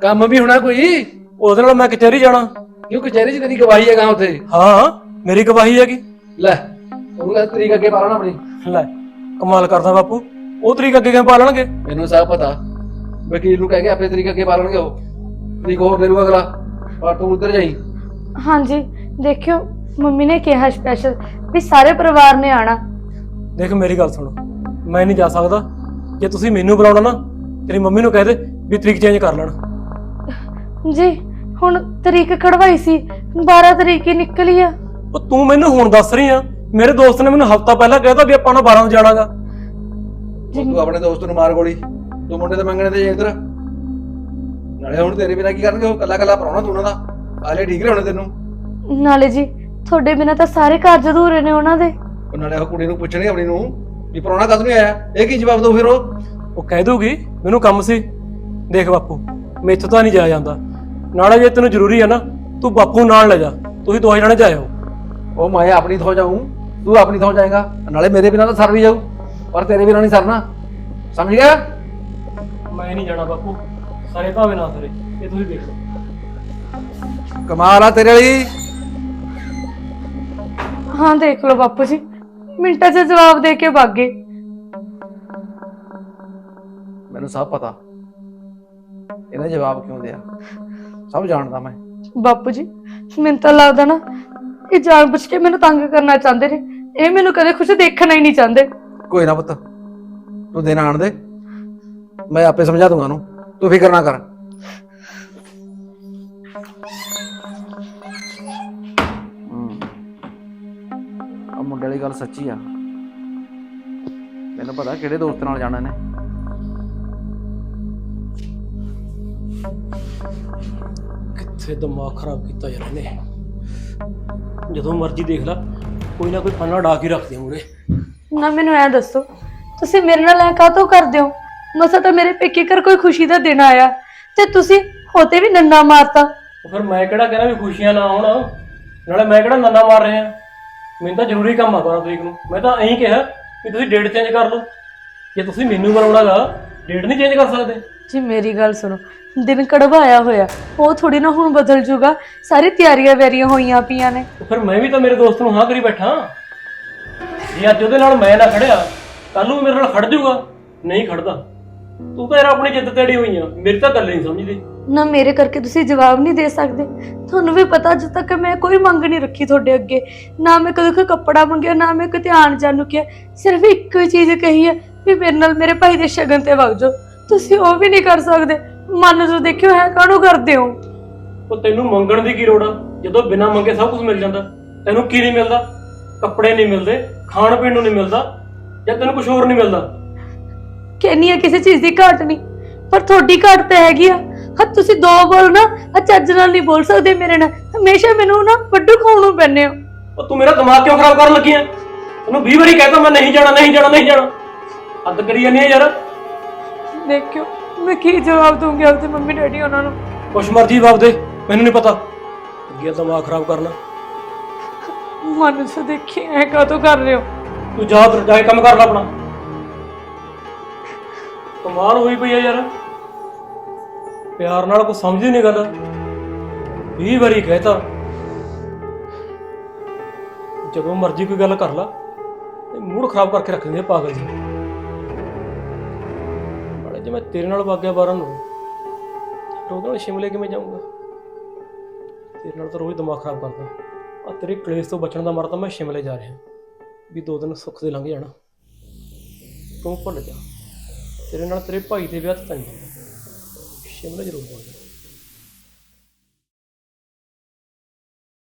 ਕੰਮ ਵੀ ਹੋਣਾ ਕੋਈ? ਉਹਦੇ ਨਾਲ ਮੈਂ ਕਚਹਿਰੀ ਜਾਣਾ। ਕਿਉਂ ਕਚਹਿਰੀ 'ਚ ਤੇਰੀ ਗਵਾਹੀ ਹੈਗਾ ਉੱਥੇ? ਹਾਂ। ਮੇਰੀ ਗਵਾਹੀ ਹੈਗੀ। ਲੈ ਉਹਨੂੰ ਤਰੀਕ ਅੱਗੇ ਪਾ ਲੈਣਾ ਆਪਣੀ। ਲੈ ਕਮਾਲ ਕਰਦਾ ਬਾਪੂ। ਉਹ ਤਰੀਕ ਅੱਗੇ ਕਿਵੇਂ ਪਾ ਲੈਣਗੇ? ਮੈਨੂੰ ਸਭ ਪਤਾ। ਵਕੀਲ ਨੂੰ ਕਹਿ ਕੇ ਆਪੇ ਤਰੀਕ ਅੱਗੇ ਪਾ ਲੈਣਗੇ ਉਹ। ਤਰੀਕ ਹੋਰ ਦੇ ਲੂ ਅਗਲਾ। ਪਰ ਤੂੰ ਉੱਧਰ ਜਾਈ। ਹਾਂਜੀ ਦੇਖਿਓ ਮੰਮੀ ਨੇ ਕਿਹਾ ਸਪੈਸ਼ਲ ਵੀ ਸਾਰੇ ਪਰਿਵਾਰ ਨੇ ਆਣਾ। ਦੇਖ ਮੇਰੀ ਗੱਲ ਸੁਣ। ਮੈਂ ਨਹੀਂ ਜਾ ਸਕਦਾ। ਜੇ ਤੁਸੀਂ ਮੈਨੂੰ ਬੁਲਾਉਣਾ ਨਾ ਤੇਰੀ ਮੰਮੀ ਨੂੰ ਕਹਿ ਦੇ ਵੀ ਤਰੀਕ ਚੇਂਜ ਕਰ ਲੈਣ। ਜੀ ਹੁਣ ਤਰੀਕ ਕਢਵਾਈ ਸੀ। 12 ਤਰੀਕ ਹੀ ਨਿਕਲੀ ਆ। ਉਹ ਤੂੰ ਮੈਨੂੰ ਹੁਣ ਦੱਸ ਰਹੀ ਆ ਮੇਰੇ ਦੋਸਤ ਨੇ ਮੈਨੂੰ ਹਫਤਾ ਪਹਿਲਾਂ ਕਹਿਤਾ ਵੀ ਆਪਾਂ ਨਾ 12 ਨੂੰ ਜਾਣਾਗਾ। ਤੂੰ ਆਪਣੇ ਦੋਸਤ ਨੂੰ ਮਾਰ ਗੋਲੀ ਤੂੰ ਮੁੰਡੇ ਤੇ ਮੰਗਣੇ ਤੇ ਇੱਧਰ। ਨਾਲੇ ਹੁਣ ਤੇਰੇ ਬਿਨਾ ਕੀ ਕਰਨਗੇ ਉਹ ਕੱਲਾ ਕੱਲਾ ਪਰਾਉਣਾ ਤੂੰ ਉਹਨਾਂ ਦਾ ਆਲੇ ਠੀਕ ਰਹਿਣੇ ਤੈਨੂੰ। ਨਾਲੇ ਜੀ ਤੁਹਾਡੇ ਬਿਨਾਂ ਤਾਂ ਸਾਰੇ ਕਾਰਜ ਅਧੂਰੇ ਨੇ ਉਹਨਾਂ ਦੇ। ਉਹ ਨਾਲੇ ਉਹ ਕੁੜੀ ਨੂੰ ਪੁੱਛਣਗੇ ਆਪਣੀ ਨੂੰ ਵੀ ਪਰਾਉਣਾ ਕਦ ਨਹੀਂ ਆਇਆ? ਇਹ ਕੀ ਜਵਾਬ ਦਊ ਫਿਰ ਉਹ? ਉਹ ਕਹਿ ਦੂਗੀ ਮੈਨੂੰ ਕੰਮ ਸੀ। ਦੇਖ ਬਾਪੂ ਮੈਥੋਂ ਤਾਂ ਨਹੀਂ ਜਾਇਆ ਜਾਂਦਾ। ਨਾਲੇ ਜੇ ਤੈਨੂੰ ਜ਼ਰੂਰੀ ਆ ਨਾ ਤੂੰ ਬਾਪੂ ਨਾਲ ਲੈ ਜਾ ਤੁਸੀਂ ਦੋਹੇ ਜਣੇ ਜਾਇਓ। ਉਹ ਮੈਂ ਆਪਣੀ ਥਾਂ ਜਾਊਂ ਤੂੰ ਆਪਣੀ ਥਾਂ ਜਾਏਗਾ ਨਾਲੇ ਮੇਰੇ ਬਿਨਾ ਤਾਂ ਸਰ ਵੀ ਜਾਊ ਪਰ ਤੇਰੇ ਬਿਨਾ ਨਹੀਂ ਸਰਨਾ। ਸਮਝ ਗਿਆ? ਮੈਂ ਨਹੀਂ ਜਾਣਾ ਬਾਪੂ ਸਾਰੇ ਭਾਵੇਂ ਨਾ ਸਰੇ ਇਹ ਤੁਸੀਂ ਦੇਖ ਲਓ। ਕਮਾਲ ਆ ਤੇਰੇ ਵਾਲੀ ਹਾਂ ਦੇਖ ਲਓ ਬਾਪੂ ਜੀ ਮਿੰਟਾਂ 'ਚ ਜਵਾਬ ਦੇ ਕੇ ਭਾਗੇ ਮੈਨੂੰ ਸਭ ਪਤਾ। ਇਹਦਾ ਜਵਾਬ ਕਿਉਂ ਦਿਆ? ਸਭ ਜਾਣਦਾ ਮੈਂ। ਬਾਪੂ ਜੀ ਮੈਨੂੰ ਤਾਂ ਲੱਗਦਾ ਨਾ ਇਹ ਜਾਣ ਬੁੱਝ ਕੇ ਮੈਨੂੰ ਤੰਗ ਕਰਨਾ ਚਾਹੁੰਦੇ ਨੇ। ਇਹ ਮੈਨੂੰ ਕਦੇ ਖੁਸ਼ ਦੇਖਣਾ ਹੀ ਨਹੀਂ ਚਾਹੁੰਦੇ। ਕੋਈ ਨਾ ਪੁੱਤ ਤੂੰ ਦਿਨ ਆਣ ਦੇ। ਮੈਂ ਆਪੇ ਸਮਝਾ ਦੂੰਗਾ ਉਹਨੂੰ। ਤੂੰ ਫਿਕਰ ਨਾ ਕਰ। ਆ ਮੁੰਡੇ ਵਾਲੀ ਗੱਲ ਸੱਚੀ ਆ। ਮੈਨੂੰ ਪਤਾ ਕਿਹੜੇ ਦੋਸਤ ਨਾਲ ਜਾਣਾ ਨੇ ਕਿੱਥੇ ਦਿਮਾਗ ਖਰਾਬ ਕੀਤਾ ਯਾਰ ਇਹਨੇ। ਜਦੋਂ ਮਰਜ਼ੀ ਦੇਖ ਲੈ ਕੋਈ ਨਾ ਕੋਈ ਪੰਨਾ ਡਾ ਕੇ ਰੱਖਦੇ ਮੂਰੇ ਨਾ ਮੈਨੂੰ ਐ ਦੱਸੋ ਤੁਸੀਂ ਮੇਰੇ ਨਾਲ ਐ ਕਾਹਤੋਂ ਕਰਦੇ ਹੋ? ਮਸਾ ਤਾਂ ਮੇਰੇ ਪੇਕੇ ਘਰ ਕੋਈ ਖੁਸ਼ੀ ਦਾ ਦਿਨ ਆਇਆ ਤੇ ਤੁਸੀਂ ਹੋਤੇ ਵੀ ਨੰਨਾ ਮਾਰਤਾ। ਫਿਰ ਮੈਂ ਕਿਹੜਾ ਕਹਿਣਾ ਵੀ ਖੁਸ਼ੀਆਂ ਨਾ ਆਉਣ ਨਾਲੇ ਮੈਂ ਕਿਹੜਾ ਨੰਨਾ ਮਾਰ ਰਿਹਾ? ਮੈਨੂੰ ਤਾਂ ਜ਼ਰੂਰੀ ਕੰਮ ਆ 12 ਤਰੀਕ ਨੂੰ। ਮੈਂ ਤਾਂ ਐਂ ਕਿਹਾ ਵੀ ਤੁਸੀਂ ਡੇਟ ਚੇਂਜ ਕਰ ਲਓ। ਜੇ ਤੁਸੀਂ ਮੈਨੂੰ ਬਣਾਉਣਾਗਾ ਡੇਟ ਨਹੀਂ ਚੇਂਜ ਕਰ ਸਕਦੇ। ਜੀ ਮੇਰੀ ਗੱਲ ਸੁਣੋ ਦਿਨ ਕੜਵਾਇਆ ਹੋਇਆ ਉਹ ਥੋੜੀ ਨਾ ਹੁਣ ਬਦਲ ਜੂਗਾ ਸਾਰੀ ਤਿਆਰੀਆਂ ਵੈਰੀਆਂ ਹੋਈਆਂ ਪਈਆਂ ਨੇ। ਫਿਰ ਮੈਂ ਵੀ ਤਾਂ ਮੇਰੇ ਦੋਸਤ ਨੂੰ ਹਾਂ ਕਰੀ ਬੈਠਾ। ਜੇ ਅੱਜ ਉਹਦੇ ਨਾਲ ਮੈਂ ਨਾ ਖੜਿਆ ਕੱਲ ਨੂੰ ਮੇਰੇ ਨਾਲ ਖੜ ਜਾਊਗਾ ਨਹੀਂ ਖੜਦਾ। ਤੂੰ ਤਾਂ ਯਾਰ ਆਪਣੀ ਜਿੱਦ ਤੇੜੀ ਹੋਈ ਆ ਮੇਰੀ ਤਾਂ ਗੱਲ ਨਹੀਂ ਸਮਝਦੀ। ਨਾ ਮੇਰੇ ਕਰਕੇ ਤੁਸੀਂ ਜਵਾਬ ਨਹੀਂ ਦੇ ਸਕਦੇ। ਤੁਹਾਨੂੰ ਵੀ ਪਤਾ ਅੱਜ ਤੱਕ ਮੈਂ ਕੋਈ ਮੰਗ ਨਹੀਂ ਰੱਖੀ ਤੁਹਾਡੇ ਅੱਗੇ। ਨਾ ਮੈਂ ਕਦੇ ਕੋਈ ਕੱਪੜਾ ਮੰਗਿਆ ਨਾ ਮੈਂ ਕੋਈ ਧਿਆਨ ਜਾਣੂ ਕਿਹਾ। ਸਿਰਫ ਇੱਕੋ ਹੀ ਚੀਜ਼ ਕਹੀ ਹੈ ਵੀ ਮੇਰੇ ਨਾਲ ਮੇਰੇ ਭਾਈ ਦੇ ਸ਼ਗਨ ਤੇ ਵਗ ਜਾਓ। ਤੁਸੀਂ ਉਹ ਵੀ ਨਹੀਂ ਕਰ ਸਕਦੇ। ਮਨ ਜੋ ਦੇਖਿਓ ਹੈ ਕਾਹਨੂੰ ਕਰਦੇ ਹੋ? ਉਹ ਤੈਨੂੰ ਮੰਗਣ ਦੀ ਕੀ ਲੋੜ ਆ? ਜਦੋਂ ਬਿਨਾਂ ਮੰਗੇ ਸਭ ਕੁਝ ਮਿਲ ਜਾਂਦਾ। ਤੈਨੂੰ ਕੀ ਨਹੀਂ ਮਿਲਦਾ? ਕੱਪੜੇ ਨਹੀਂ ਮਿਲਦੇ ਖਾਣ ਪੀਣ ਨੂੰ ਨਹੀਂ ਮਿਲਦਾ ਜਾਂ ਤੈਨੂੰ ਕੁਝ ਹੋਰ ਨਹੀਂ ਮਿਲਦਾ? ਕਹਿੰਨੀ ਆ ਕਿਸੇ ਚੀਜ਼ ਦੀ ਘਾਟ ਨਹੀਂ। ਪਰ ਤੁਹਾਡੀ ਘਾਟ ਤਾਂ ਹੈਗੀ ਆ। ਹਾਂ ਤੁਸੀਂ ਦੋ ਬੋਲ ਨਾ ਆ ਚੱਜ ਨਾਲ ਨਹੀਂ ਬੋਲ ਸਕਦੇ ਮੇਰੇ ਨਾਲ। ਹਮੇਸ਼ਾ ਮੈਨੂੰ ਨਾ ਵੱਡੂ ਖਾਣ ਨੂੰ ਪੈਂਦੇ ਹੋ। ਉਹ ਤੂੰ ਮੇਰਾ ਦਿਮਾਗ ਕਿਉਂ ਖਰਾਬ ਕਰਨ ਲੱਗੀ ਆ? ਤੈਨੂੰ 20 ਵਾਰੀ ਕਹਿਤਾ ਮੈਂ ਨਹੀਂ ਜਾਣਾ ਨਹੀਂ ਜਾਣਾ ਨਹੀਂ ਜਾਣਾ। ਹੱਦ ਕਰੀ ਜਾਂਦੀ ਆ ਯਾਰ। ਦੇਖਿਓ ਮੈਂ ਕੀ ਜਵਾਬ ਦੂੰਗੀ ਆਪਦੇ ਮੰਮੀ ਡੈਡੀ ਉਹਨਾਂ ਨੂੰ? ਕੁਛ ਮਰਜ਼ੀ ਜਵਾਬ ਦੇ ਮੈਨੂੰ ਨਹੀਂ ਪਤਾ। ਅੱਗੇ ਦਿਮਾਗ ਖਰਾਬ ਕਰਨਾ। ਮਨ ਚ ਦੇਖੀ ਐ ਕਾਤੋਂ ਕਰ ਰਹੇ ਹੋ? ਤੂੰ ਜਾ ਉੱਧਰ ਜਾ ਕੇ ਕੰਮ ਕਰ ਲੈ ਆਪਣਾ। ਕਮਾਲ ਹੋਈ ਪਈ ਆ ਯਾਰ। ਪਿਆਰ ਨਾਲ ਕੋਈ ਸਮਝਦੀ ਨਹੀਂ ਗੱਲ। 20 ਵਾਰੀ ਕਹਿਤਾ। ਜਦੋਂ ਮਰਜ਼ੀ ਕੋਈ ਗੱਲ ਕਰ ਲਾ ਮੂਡ ਖਰਾਬ ਕਰਕੇ ਰੱਖ ਦਿੰਦੀ ਆ ਪਾਗਲ ਜੀ। ਨਾਲੇ ਜੇ ਮੈਂ ਤੇਰੇ ਨਾਲ ਵਾਗਿਆ ਬਾਰਾਂ ਨੂੰ, ਫਿਰ ਉਹਦੇ ਨਾਲ ਸ਼ਿਮਲੇ ਕਿਵੇਂ ਜਾਊਂਗਾ? ਤੇਰੇ ਨਾਲ ਤਾਂ ਰੋਜ਼ ਦਿਮਾਗ ਖਰਾਬ ਕਰਦਾ। ਆ ਤੇਰੇ ਕਲੇਸ਼ ਤੋਂ ਬਚਣ ਦਾ ਮਰਦਾ ਮੈਂ ਸ਼ਿਮਲੇ ਜਾ ਰਿਹਾ। ਵੀ ਦੋ ਦਿਨ ਸੁੱਖ ਦੇ ਲੰਘ ਜਾਣਾ। ਤੂੰ ਭੁੱਲ ਜਾ। ਤੇਰੇ ਨਾਲ ਤੇਰੇ ਭਾਈ ਦੇ ਵਿਆਹ ਤੇ ਤਾਂ ਨਹੀਂ ਸ਼ਿਮਲੇ ਜ਼ਰੂਰ ਜਾਣਾ